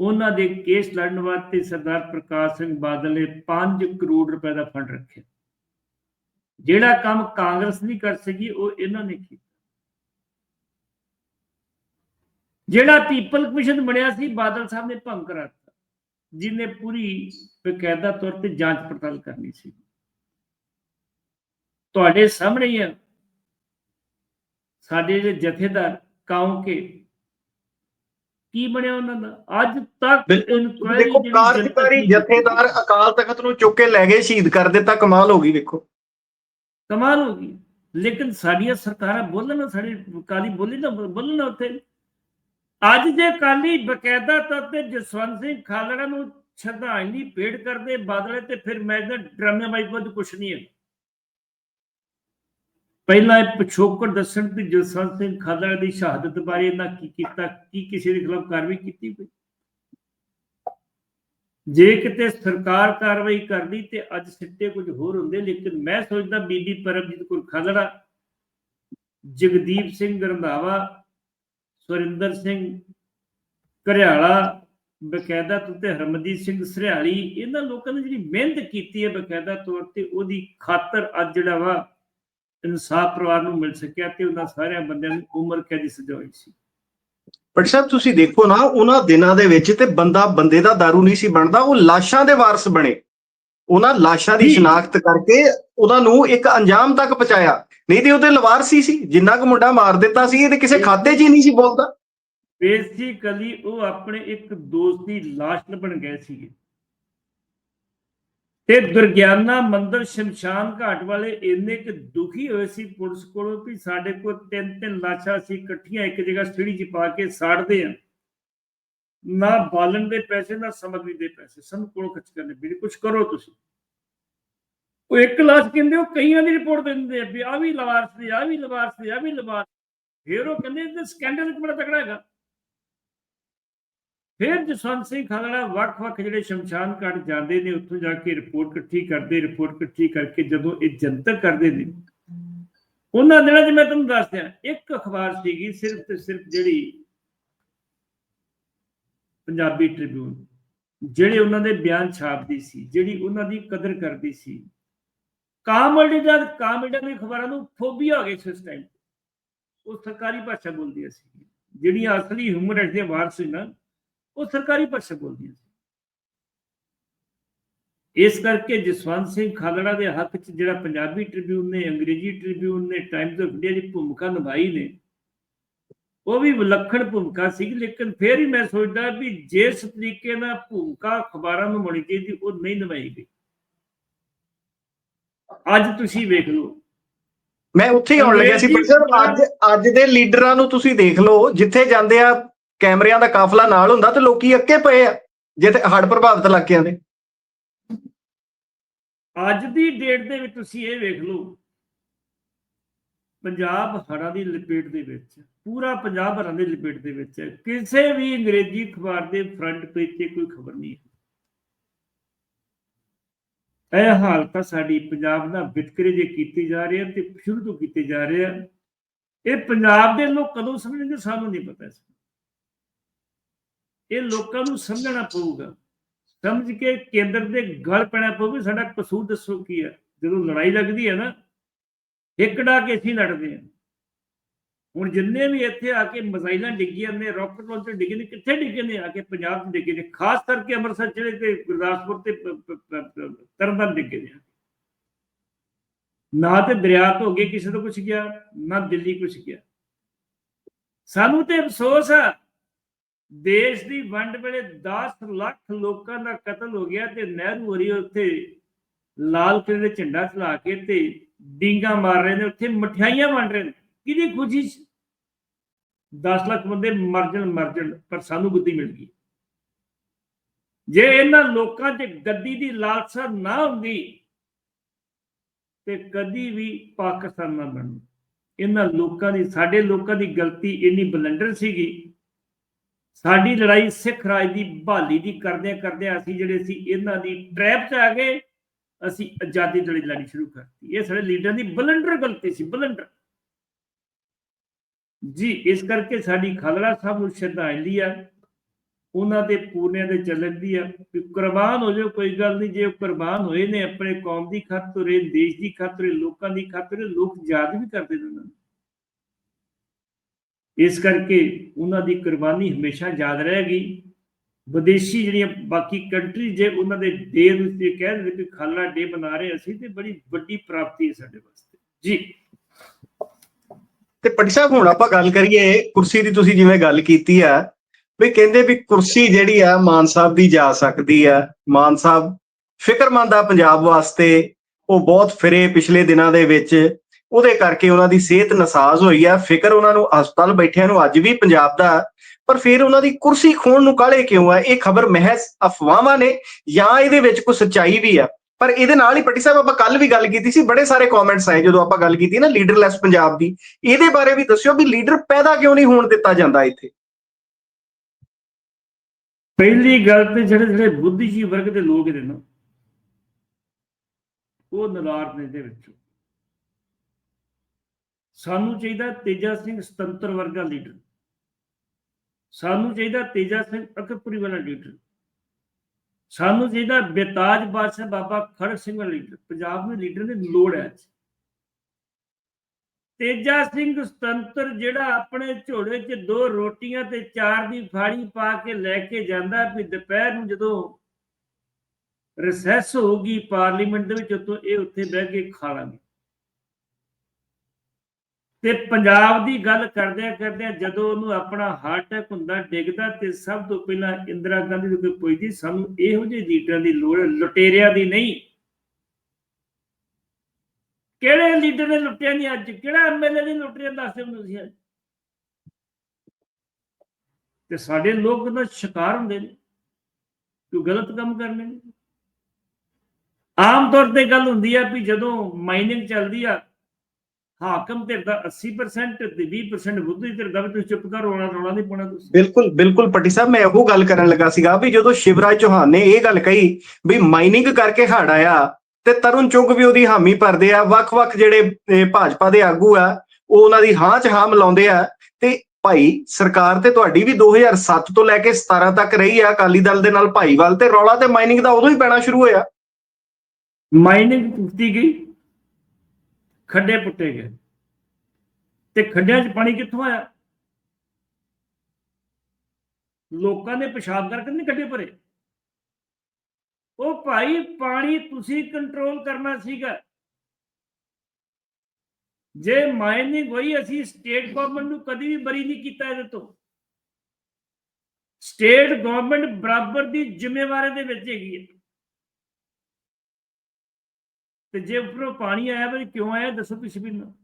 ਉਹਨਾਂ ਦੇ ਕੇਸ ਲੜਨ ਵਾਸਤੇ ਸਰਦਾਰ ਪ੍ਰਕਾਸ਼ ਸਿੰਘ ਬਾਦਲ ਨੇ 5 ਕਰੋੜ ਰੁਪਏ ਦਾ ਫੰਡ ਰੱਖਿਆ। ਜਿਹੜਾ ਕੰਮ ਕਾਂਗਰਸ ਨਹੀਂ ਕਰ ਸਕੀ ਉਹ ਇਹਨਾਂ ਨੇ ਕੀਤਾ। ਜਿਹੜਾ ਪੀਪਲ ਕਮਿਸ਼ਨ ਬਣਿਆ ਸੀ ਬਾਦਲ ਸਾਹਿਬ ਨੇ ਭੰਗ ਕਰਾਤਾ ਜਿਹਨੇ ਪੂਰੀ ਬਕਾਇਦਾ ਤੌਰ ਤੇ ਜਾਂਚ ਪੜਤਾਲ ਕਰਨੀ ਸੀ। ਤੁਹਾਡੇ ਸਾਹਮਣੇ ਹੀ ਸਾਡੇ ਜਿਹੜੇ ਜਥੇਦਾਰ ਕਾਉਂਕੇ ਕੀ ਬਣਿਆ ਉਹਨਾਂ ਦਾ? ਅੱਜ ਤੱਕ। ਇਨਕੁਆਇਰੀ ਜਿਹੜੀ ਕਾਰਜਕਾਰੀ ਜਥੇਦਾਰ ਅਕਾਲ ਤਖਤ ਨੂੰ ਚੁੱਕ ਕੇ ਲੈ ਗਏ ਸ਼ਹੀਦ ਕਰ ਦਿੱਤਾ ਕਮਾਲ ਹੋ ਗਈ ਵੇਖੋ। ਕਮਾਲ ਹੋ ਗਈ। ਲੇਕਿਨ ਸਾਡੀਆਂ ਸਰਕਾਰਾਂ ਬੋਲਣ, ਸਾਡੀ ਕਾਲੀ ਬੋਲੀ ਨਾ ਬੋਲਣ ਉੱਥੇ। ਅੱਜ ਜੇ ਕਾਲੀ ਬਕਾਇਦਾ ਤੌਰ ਤੇ ਜਸਵੰਤ ਸਿੰਘ ਖਾਲੜਾ ਨੂੰ ਸ਼ਰਧਾਂਜਲੀ ਭੇਟ ਕਰਦੇ ਬਾਦਲੇ ਤੇ ਫਿਰ ਮੈਂ ਤਾਂ ਡਰਾਮੇਬਾਜ਼ੀ ਤੋਂ ਕੁਛ ਨਹੀਂ ਹੈ ਪਹਿਲਾਂ ਇਹ ਪਿਛੋਕੜ ਦੱਸਣ ਤੇ ਜਸਵੰਤ ਸਿੰਘ ਖਾਲੜਾ ਦੀ ਸ਼ਹਾਦਤ ਬਾਰੇ ਇਹਨਾਂ ਕੀ ਕੀਤਾ, ਕੀ ਕਿਸੇ ਦੇ ਖਿਲਾਫ ਕਾਰਵਾਈ ਕੀਤੀ ਕੋਈ ਜੇ ਕਿਤੇ ਸਰਕਾਰ ਕਾਰਵਾਈ ਕਰਦੀ ਤੇ ਅੱਜ ਸਿੱਟੇ ਕੁਝ ਹੋਰ ਹੁੰਦੇ, ਲੇਕਿਨ ਮੈਂ ਸੋਚਦਾ ਬੀਬੀ ਪਰਮਜੀਤ ਕੌਰ ਖਾਲੜਾ, ਜਗਦੀਪ ਸਿੰਘ ਰੰਧਾਵਾ, ਸੁਰਿੰਦਰ ਸਿੰਘ ਘਰਿਆਲਾ, ਬਕਾਇਦਾ ਤੌਰ ਤੇ ਹਰਮਨਦੀਪ ਸਿੰਘ ਸਰਿਆਲੀ, ਇਹਨਾਂ ਲੋਕਾਂ ਨੇ ਜਿਹੜੀ ਮਿਹਨਤ ਕੀਤੀ ਹੈ ਬਕਾਇਦਾ ਤੌਰ ਤੇ ਉਹਦੀ ਖਾਤਰ ਅੱਜ ਜਿਹੜਾ ਵਾ ਇਨਸਾਫ ਪਰਿਵਾਰ ਨੂੰ ਮਿਲ ਸਕਿਆ ਤੇ ਉਹਨਾਂ ਸਾਰਿਆਂ ਬੰਦਿਆਂ ਨੂੰ ਉਮਰ ਕੈਦ ਦੀ ਸਜ਼ਾ ਹੋਈ ਸੀ। ਪਰ ਸਾਹਿਬ ਤੁਸੀਂ ਦੇਖੋ ਨਾ ਉਹਨਾਂ ਦਿਨਾਂ ਦੇ ਵਿੱਚ ਤੇ ਬੰਦਾ ਬੰਦੇ ਦਾ दारू ਨਹੀਂ ਸੀ ਬਣਦਾ ਉਹ ਲਾਸ਼ਾਂ ਦੇ ਵਾਰਸ ਬਣੇ। ਉਹਨਾਂ ਲਾਸ਼ਾਂ ਦੀ। ਸ਼ਨਾਖਤ ਕਰਕੇ ਉਹਨਾਂ ਨੂੰ ਇੱਕ ਅੰਜਾਮ ਤੱਕ ਪਹੁੰਚਾਇਆ। ਨਹੀਂ ਤੇ ਉਹਦੇ ਲਵਾਰਸੀ ਸੀ ਜਿੰਨਾ ਕੁ ਮੁੰਡਾ ਮਾਰ ਦਿੱਤਾ ਸੀ ਇਹ ਤੇ ਕਿਸੇ ਖਾਤੇ 'ਚ ਹੀ ਨਹੀਂ ਸੀ ਬੋਲਦਾ। ਬੇਸਿਕਲੀ ਉਹ ਆਪਣੇ ਇੱਕ ਦੋਸਤ ਦੀ ਲਾਸ਼ ਲੱਭਣ ਗਏ ਸੀਗੇ। ਤੇ ਦੁਰਗਿਆਨਾ ਮੰਦਰ ਸ਼ਮਸ਼ਾਨ ਘਾਟ ਵਾਲੇ ਇੰਨੇ ਕਿ ਦੁਖੀ ਹੋਏ ਸੀ ਪੁਲਿਸ ਕੋਲੋਂ ਵੀ ਸਾਡੇ ਕੋਲ ਤਿੰਨ ਤਿੰਨ ਲਾਸ਼ਾਂ ਸੀ ਇਕੱਠੀਆਂ ਇੱਕ ਜਗ੍ਹਾ ਸਟੜੀ 'ਚ ਪਾ ਕੇ ਸਾੜਦੇ ਆ ਨਾ ਬਾਲਣ ਦੇ ਪੈਸੇ, ਨਾ ਸਮਗਰੀ ਦੇ ਪੈਸੇ। ਸਾਨੂੰ ਕੋਲੋਂ ਖਰਚ ਕਰਨੇ ਵੀ ਕੁਝ ਕਰੋ ਤੁਸੀਂ। ਉਹ ਇੱਕ ਲਾਸ਼ ਕਹਿੰਦੇ, ਉਹ ਕਈਆਂ ਦੀ ਰਿਪੋਰਟ ਦਿੰਦੇ ਆ ਵੀ ਆ ਵੀ ਲਵਾਰਸ ਦੀ ਆ ਵੀ ਲਵਾਰਸ ਦੀ ਆ ਵੀ ਲਵਾਰਸ ਫਿਰ ਉਹ ਕਹਿੰਦੇ ਇਹ ਸਕੈਂਡਲ ਬੜਾ ਤਕੜਾ ਹੈਗਾ। ਫਿਰ ਜਸਵੰਤ ਸਿੰਘ ਖਾਲੜਾ ਵੱਖ-ਵੱਖ ਜਿਹੜੇ ਸ਼ਮਸ਼ਾਨ ਘਾਟ ਜਾਂਦੇ ਨੇ, ਉੱਥੋਂ ਜਾ ਕੇ ਰਿਪੋਰਟ ਇਕੱਠੀ ਕਰਦੇ, ਰਿਪੋਰਟ ਇਕੱਠੀ ਕਰਕੇ ਜਦੋਂ ਇਹ ਜਨਤਕ ਕਰਦੇ ਨੇ, ਉਹਨਾਂ ਦਿਨਾਂ 'ਚ ਮੈਂ ਤੁਹਾਨੂੰ ਦੱਸ ਦਿਆਂ, ਇੱਕ ਅਖਬਾਰ ਸੀਗੀ, ਸਿਰਫ ਤੇ ਸਿਰਫ ਜਿਹੜੀ ਪੰਜਾਬੀ ਟ੍ਰਿਬਿਊਨ, ਜਿਹੜੇ ਉਹਨਾਂ ਦੇ ਬਿਆਨ ਛਾਪਦੀ ਸੀ, ਜਿਹੜੀ ਉਹਨਾਂ ਦੀ ਕਦਰ ਕਰਦੀ ਸੀ। ਕਾਮੜੀ ਦਾ ਕਾਮੜੀ ਦੀ ਖਬਰਾਂ ਨੂੰ ਫੋਬੀਆ ਹੋ ਗਿਆ ਸੀ ਉਸ ਟਾਈਮ ਉਹ ਸਰਕਾਰੀ ਭਾਸ਼ਾ ਬੋਲਦੀ ਸੀ, ਜਿਹੜੀਆਂ ਅਸਲੀ ਹਿਊਮਨ ਰਾਈਟਸ ਦੀਆਂ ਵਾਰਸ ਸੀ ਨਾ ਉਹ ਸਰਕਾਰੀ ਭਾਸ਼ਾ ਬੋਲਦੀਆਂ ਸੀ। ਇਸ ਕਰਕੇ ਜਸਵੰਤ ਸਿੰਘ ਖਾਲੜਾ ਦੇ ਹੱਕ 'ਚ ਜਿਹੜਾ ਪੰਜਾਬੀ ਟ੍ਰਿਬਿਊਨ ਨੇ ਅੰਗਰੇਜ਼ੀ ਟ੍ਰਿਬਿਊਨ ਨੇ ਟਾਈਮਜ਼ ਆਫ ਇੰਡੀਆ ਦੀ ਭੂਮਿਕਾ ਨਿਭਾਈ ਨੇ ਉਹ ਵੀ ਵਿਲੱਖਣ ਭੂਮਿਕਾ ਸੀ ਲੇਕਿਨ ਫਿਰ ਹੀ ਮੈਂ ਸੋਚਦਾ ਵੀ ਜਿਸ ਤਰੀਕੇ ਨਾਲ ਭੂਮਿਕਾ ਅਖਬਾਰਾਂ ਨੂੰ ਹੋਣੀ ਚਾਹੀਦੀ ਉਹ ਨਹੀਂ ਨਿਭਾਈ ਗਈ। ਅੱਜ ਤੁਸੀਂ ਵੇਖ ਲਓ। ਮੈਂ ਉੱਥੇ ਹੀ ਆਉਣ ਲੱਗਿਆ ਸੀ ਪਰ ਸਰ ਅੱਜ ਅੱਜ ਦੇ ਲੀਡਰਾਂ ਨੂੰ ਤੁਸੀਂ ਦੇਖ ਲਓ ਜਿੱਥੇ ਜਾਂਦੇ ਆ ਕੈਮਰਿਆਂ ਦਾ ਕਾਫਲਾ ਨਾਲ ਹੁੰਦਾ ਤੇ ਲੋਕੀ ਅੱਕੇ ਪਏ ਆ ਜਿੱਥੇ ਹੜ੍ਹ ਪ੍ਰਭਾਵਿਤ ਇਲਾਕਿਆਂ ਦੇ। ਅੱਜ ਦੀ ਡੇਟ ਦੇ ਵਿੱਚ ਤੁਸੀਂ ਇਹ ਵੇਖ ਲਓ, ਪੰਜਾਬ ਹੜ੍ਹਾਂ ਦੀ ਲਪੇਟ ਦੇ ਵਿੱਚ, ਪੂਰਾ ਪੰਜਾਬ ਹੜ੍ਹਾਂ ਦੀ ਲਪੇਟ ਦੇ ਵਿੱਚ ਹੈ। ਕਿਸੇ ਵੀ ਅੰਗਰੇਜ਼ੀ ਅਖਬਾਰ ਦੇ ਫਰੰਟ ਪੇਜ ਤੇ ਕੋਈ ਖਬਰ ਨਹੀਂ ਹੈ। ਇਹ ਹਾਲਤ ਸਾਡੀ ਪੰਜਾਬ ਦਾ ਵਿਤਕਰੇ ਜੇ ਕੀਤੀ ਜਾ ਰਹੀ ਹੈ ਤੇ ਸ਼ੁਰੂ ਤੋਂ ਕੀਤੇ ਜਾ ਰਹੇ ਆ। ਇਹ ਪੰਜਾਬ ਦੇ ਲੋਕ ਕਦੋਂ ਸਮਝਣਗੇ ਸਾਨੂੰ ਨਹੀਂ ਪਤਾ ਇਸ ਇਹ ਲੋਕਾਂ ਨੂੰ ਸਮਝਣਾ ਪਊਗਾ। ਸਮਝ ਕੇ ਕੇਂਦਰ ਦੇ ਗਲ ਪੈਣਾ ਪਊ ਸਾਡਾ ਕਸੂਰ ਦੱਸੋ ਕੀ ਹੈ ਜਦੋਂ ਲੜਾਈ ਲੱਗਦੀ ਹੈ ਨਾ ਇੱਕ ਕੇ ਅਸੀਂ ਲੜਦੇ ਹਾਂ ਹੁਣ ਜਿੰਨੇ ਵੀ ਇੱਥੇ ਆ ਕੇ ਮਜ਼ਾਈਲਾਂ ਡਿੱਗੀਆਂ ਨੇ ਰਾਕਟ ਲਾਂਚਰ ਡਿੱਗੇ ਨੇ, ਕਿੱਥੇ ਡਿੱਗੇ ਨੇ, ਆ ਕੇ ਪੰਜਾਬ 'ਚ ਡਿੱਗੇ ਨੇ, ਖਾਸ ਕਰਕੇ ਅੰਮ੍ਰਿਤਸਰ ਜ਼ਿਲ੍ਹੇ ਤੇ ਗੁਰਦਾਸਪੁਰ ਤੇ ਪ- ਪ- ਤਰਨਤਾਰਨ ਡਿੱਗੇ ਨੇ। ਨਾ ਤੇ ਦਰਿਆ ਤੋਂ ਅੱਗੇ ਕਿਸੇ ਤੋਂ ਕੁਝ ਗਿਆ, ਨਾ ਦਿੱਲੀ ਕੁਝ ਗਿਆ। ਸਾਨੂੰ ਤੇ ਅਫਸੋਸ ਆ ਦੇਸ਼ ਦੀ ਵੰਡ ਵੇਲੇ 10 ਲੱਖ ਲੋਕਾਂ ਦਾ ਕਤਲ ਹੋ ਗਿਆ ਤੇ ਨਹਿਰੂ ਹਰੀ ਉੱਥੇ ਲਾਲ ਕਿਲੇ ਦੇ ਝੰਡਾ ਚਲਾ ਕੇ ਤੇ ਡਿੰਗਾ ਮਾਰ ਰਹੇ ਨੇ, ਉੱਥੇ ਮਠਿਆਈਆਂ ਵੰਡ ਰਹੇ ਨੇ। ਕਿਹਦੀ ਖੁਸ਼ੀ 10 ਲੱਖ ਬੰਦੇ ਮਰ ਜਾਣ ਮਰ ਜਾਣ, ਪਰ ਸਾਨੂੰ ਬੁੱਧੀ ਮਿਲ ਗਈ। ਜੇ ਇਹਨਾਂ ਲੋਕਾਂ 'ਚ ਗੱਦੀ ਦੀ ਲਾਲਸਾ ਨਾ ਹੁੰਦੀ, ਤੇ ਕਦੀ ਵੀ ਪਾਕਿਸਤਾਨ ਨਾ ਬਣਦਾ ਇਹਨਾਂ ਲੋਕਾਂ ਦੀ, ਸਾਡੇ ਲੋਕਾਂ ਦੀ ਗਲਤੀ ਇੰਨੀ ਬਲੰਡਰ ਸੀਗੀ ਸਾਡੀ ਲੜਾਈ ਸਿੱਖ ਰਾਜ ਦੀ ਬਹਾਲੀ ਦੀ ਕਰਦਿਆਂ ਕਰਦਿਆਂ ਅਸੀਂ ਜਿਹੜੇ ਸੀ ਇਹਨਾਂ ਦੀ ਟ੍ਰੈਪ 'ਚ ਆ ਗਏ, ਅਸੀਂ ਆਜ਼ਾਦੀ ਦੀ ਲੜਾਈ ਸ਼ੁਰੂ ਕਰਤੀ। ਇਹ ਸਾਡੇ ਲੀਡਰਾਂ ਦੀ ਬਲੰਡਰ ਗਲਤੀ ਸੀ, ਬਲੰਡਰ। ਜੀ, ਇਸ ਕਰਕੇ ਸਾਡੀ ਖਾਲੜਾ ਸਾਹਿਬ ਨੂੰ ਸ਼ਰਧਾਂਜਲੀ ਆ। ਉਹਨਾਂ ਦੇ ਪੂਰਨਿਆਂ ਦੇ ਚੱਲਦੀ ਆ। ਵੀ ਕੁਰਬਾਨ ਹੋ ਜਾਓ, ਕੋਈ ਗੱਲ ਨਹੀਂ, ਜੇ ਉਹ ਕੁਰਬਾਨ ਹੋਏ ਨੇ ਆਪਣੇ ਕੌਮ ਦੀ ਖਾਤਰ ਇਹ ਦੇਸ਼ ਦੀ ਖਾਤਰ ਇਹ ਲੋਕਾਂ ਦੀ ਖਾਤਰ, ਲੋਕ ਯਾਦ ਵੀ ਕਰਦੇ ਨੇ ਉਹਨਾਂ ਨੂੰ। ਇਸ ਕਰਕੇ ਉਹਨਾਂ ਦੀ ਕੁਰਬਾਨੀ ਹਮੇਸ਼ਾ ਯਾਦ ਰਹੇਗੀ। ਵਿਦੇਸ਼ੀ ਜਿਹੜੀਆਂ ਬਾਕੀ ਕੰਟਰੀ ਜੇ ਉਹਨਾਂ ਦੇ ਡੇ ਨੂੰ ਕਹਿ ਦਿੰਦੇ ਕਿ ਖਾਲੜਾ ਡੇ ਬਣਾ ਰਹੇ ਅਸੀਂ, ਤੇ ਬੜੀ ਵੱਡੀ ਪ੍ਰਾਪਤੀ ਹੈ ਸਾਡੇ ਵਾਸਤੇ। ਜੀ। ਤੇ ਪਟੀ ਸਾਹਿਬ, ਹੁਣ ਆਪਾਂ ਗੱਲ ਕਰੀਏ ਕੁਰਸੀ ਦੀ, ਤੁਸੀਂ ਜਿਵੇਂ ਗੱਲ ਕੀਤੀ ਆ, ਵੀ ਕਹਿੰਦੇ ਵੀ ਕੁਰਸੀ ਜਿਹੜੀ ਆ, ਮਾਨ ਸਾਹਿਬ ਦੀ ਜਾ ਸਕਦੀ ਆ। ਮਾਨ ਸਾਹਿਬ ਫਿਕਰਮੰਦ ਆ ਪੰਜਾਬ ਵਾਸਤੇ। ਉਹ ਬਹੁਤ ਫਿਰੇ ਪਿਛਲੇ ਦਿਨਾਂ ਦੇ ਵਿੱਚ। ਉਹਦੇ ਕਰਕੇ ਉਹਨਾਂ ਦੀ ਸਿਹਤ ਨਸਾਜ਼ ਹੋਈ ਆ, ਫਿਕਰ ਉਹਨਾਂ ਨੂੰ, ਹਸਪਤਾਲ ਬੈਠਿਆਂ ਨੂੰ ਅੱਜ ਵੀ ਪੰਜਾਬ ਦਾ, ਪਰ ਫਿਰ ਉਹਨਾਂ ਦੀ ਕੁਰਸੀ ਖੋਣ ਨੂੰ ਕਾਲੇ ਕਿਉਂ ਆ? ਇਹ ਖਬਰ ਮਹਿਜ਼ ਅਫਵਾਹਾਂ ਨੇ ਜਾਂ ਇਹਦੇ ਵਿੱਚ ਕੋਈ ਸੱਚਾਈ ਵੀ ਆ? ਪਰ ਇਹਦੇ ਨਾਲ ਹੀ ਪੱਟੀ ਸਾਹਿਬ, ਆਪਾਂ ਕੱਲ ਵੀ ਗੱਲ ਕੀਤੀ ਸੀ, ਬੜੇ ਸਾਰੇ ਕਮੈਂਟਸ ਆਏ ਜਦੋਂ ਆਪਾਂ ਗੱਲ ਕੀਤੀ ਨਾ ਲੀਡਰਲੈਸ ਪੰਜਾਬ ਦੀ। ਇਹਦੇ ਬਾਰੇ ਵੀ ਦੱਸਿਓ ਵੀ ਲੀਡਰ ਪੈਦਾ ਕਿਉਂ ਨਹੀਂ ਹੋਣ ਦਿੱਤਾ ਜਾਂਦਾ ਇੱਥੇ? ਪਹਿਲੀ ਗੱਲ ਤੇ ਜਿਹੜੇ ਜਿਹੜੇ ਬੁੱਧੀਜੀਵ ਵਰਗ ਦੇ ਲੋਕ ਨੇ ਨਾ, ਉਹ ਨਲਾਰ ਨੇ ਦੇ ਵਿੱਚ। ਸਾਨੂੰ ਚਾਹੀਦਾ ਤੇਜਾ ਸਿੰਘ ਸੁਤੰਤਰ ਵਰਗਾ ਲੀਡਰ ਸਾਨੂੰ ਚਾਹੀਦਾ ਤੇਜਾ ਸਿੰਘ ਅਕਬਰੀ ਵਾਲਾ ਲੀਡਰ ਸਾਨੂੰ ਚਾਹੀਦਾ ਬੇਤਾਜ ਬਾਦਸ਼ਾਹ ਬਾਬਾ ਖੜਕ ਸਿੰਘ ਵਾਲਾ ਲੀਡਰ ਪੰਜਾਬ ਨੂੰ ਲੀਡਰ ਦੀ ਲੋੜ ਹੈ ਤੇਜਾ ਸਿੰਘ ਸੁਤੰਤਰ ਜਿਹੜਾ ਆਪਣੇ ਝੋਲੇ 'ਚ ਦੋ ਰੋਟੀਆਂ ਤੇ ਚਾਰ ਦੀ ਫਾੜੀ ਪਾ ਕੇ ਲੈ ਕੇ ਜਾਂਦਾ ਵੀ ਦੁਪਹਿਰ ਨੂੰ ਜਦੋਂ ਰਿਸੈਸ ਹੋਊਗੀ ਪਾਰਲੀਮੈਂਟ ਦੇ ਵਿੱਚ ਉਤੋਂ ਇਹ ਉੱਥੇ ਬਹਿ ਕੇ ਖਾ ਲਾਂਗੇ। ਤੇ ਪੰਜਾਬ ਦੀ ਗੱਲ ਕਰਦਿਆਂ ਕਰਦਿਆਂ ਜਦੋਂ ਉਹਨੂੰ ਆਪਣਾ ਹਾਰਟ ਅਟੈਕ ਹੁੰਦਾ, ਡਿੱਗਦਾ ਤੇ ਸਭ ਤੋਂ ਪਹਿਲਾਂ ਇੰਦਰਾ ਗਾਂਧੀ ਦੇ ਕੋਲ ਪੁੱਛਦੀ, ਸਾਨੂੰ ਇਹੋ ਜਿਹੇ ਲੀਡਰਾਂ ਦੀ ਲੋੜ ਲੁਟੇਰਿਆਂ ਦੀ ਨਹੀਂ। ਕਿਹੜੇ ਲੀਡਰ ਨੇ ਲੁੱਟਿਆ ਨਹੀਂ ਅੱਜ? ਕਿਹੜਾ ਐਮਐਲਏ ਨੇ ਲੁੱਟਿਆ? ਦੱਸ ਦਿਓ ਤੁਸੀਂ ਅੱਜ। ਤੇ ਸਾਡੇ ਲੋਕ ਦਾ ਸ਼ਿਕਾਰ ਹੁੰਦੇ ਨੇ ਕਿ ਗਲਤ ਕੰਮ ਕਰਨੇ ਨੇ। ਆਮ ਤੌਰ ਤੇ ਗੱਲ ਹੁੰਦੀ ਆ ਵੀ ਜਦੋਂ ਮਾਈਨਿੰਗ ਚੱਲਦੀ ਆ ਹਾਕਮ ਧਿਰ ਦਾ 80% ਤੇ 20% ਬੁੱਧੀ ਧਿਰ ਦਾ ਵੀ ਤੁਸੀਂ ਚੁੱਪ ਕਰ ਰੋਣਾ ਰੋਣਾ ਨਹੀਂ ਪਾਉਣਾ ਤੁਸੀਂ। ਬਿਲਕੁਲ ਬਿਲਕੁਲ ਪੱਟੀ ਸਾਹਿਬ ਮੈਂ ਇਹੋ ਗੱਲ ਕਰਨ ਲੱਗਾ ਸੀਗਾ ਵੀ ਜਦੋਂ ਸ਼ਿਵਰਾਜ ਚੌਹਾਨ ਨੇ ਇਹ ਗੱਲ ਕਹੀ ਵੀ ਮਾਈਨਿੰਗ ਕਰਕੇ ਹੜ ਆਇਆ ਤੇ ਤਰੁਣ ਚੁੱਗ ਵੀ ਉਹਦੀ ਹਾਮੀ ਭਰਦੇ ਆ ਵੱਖ-ਵੱਖ ਜਿਹੜੇ ਭਾਜਪਾ ਦੇ ਆਗੂ ਆ ਉਹ ਉਹਨਾਂ ਦੀ ਹਾਂ 'ਚ ਹਾਂ ਮਿਲਾਉਂਦੇ ਆ ਤੇ ਭਾਈ ਸਰਕਾਰ ਤੇ ਤੁਹਾਡੀ ਵੀ 2007 ਤੋਂ ਲੈ ਕੇ 17 ਤੱਕ ਰਹੀ ਆ ਅਕਾਲੀ ਦਲ ਦੇ ਨਾਲ ਭਾਈਵਾਲ ਤੇ ਰੌਲਾ ਤੇ ਮਾਈਨਿੰਗ ਦਾ ਉਦੋਂ ਹੀ ਪੈਣਾ ਸ਼ੁਰੂ ਹੋਇਆ। ਮਾਈਨਿੰਗ ਪੁੱਟੀ ਗਈ। ਖੱਡੇ ਪੁੱਟੇ ਗਏ। ਤੇ ਖੱਡਿਆਂ 'ਚ ਪਾਣੀ ਕਿੱਥੋਂ ਆਇਆ? ਲੋਕਾਂ ਨੇ ਪਿਸ਼ਾਬ ਕਰਕੇ ਨਹੀਂ ਖੱਡੇ ਭਰੇ। ਉਹ ਭਾਈ, ਪਾਣੀ ਤੁਸੀਂ ਕੰਟਰੋਲ ਕਰਨਾ ਸੀਗਾ। ਜੇ ਮਾਈਨਿੰਗ ਹੋਈ, ਅਸੀਂ ਸਟੇਟ ਗਵਰਨਮੈਂਟ ਨੂੰ ਕਦੀ ਵੀ ਬਰੀ ਨਹੀਂ ਕੀਤਾ ਇਹਦੇ ਤੋਂ। ਸਟੇਟ ਗਵਰਨਮੈਂਟ ਬਰਾਬਰ ਦੀ ਜ਼ਿੰਮੇਵਾਰੀ ਦੇ ਵਿੱਚ ਹੈਗੀ ਹੈ। ਤੇ ਜੇ ਉੱਪਰੋਂ ਪਾਣੀ ਆਇਆ ਵੀ ਕਿਉਂ ਆਇਆ, ਦੱਸੋ ਤੁਸੀਂ ਮੈਨੂੰ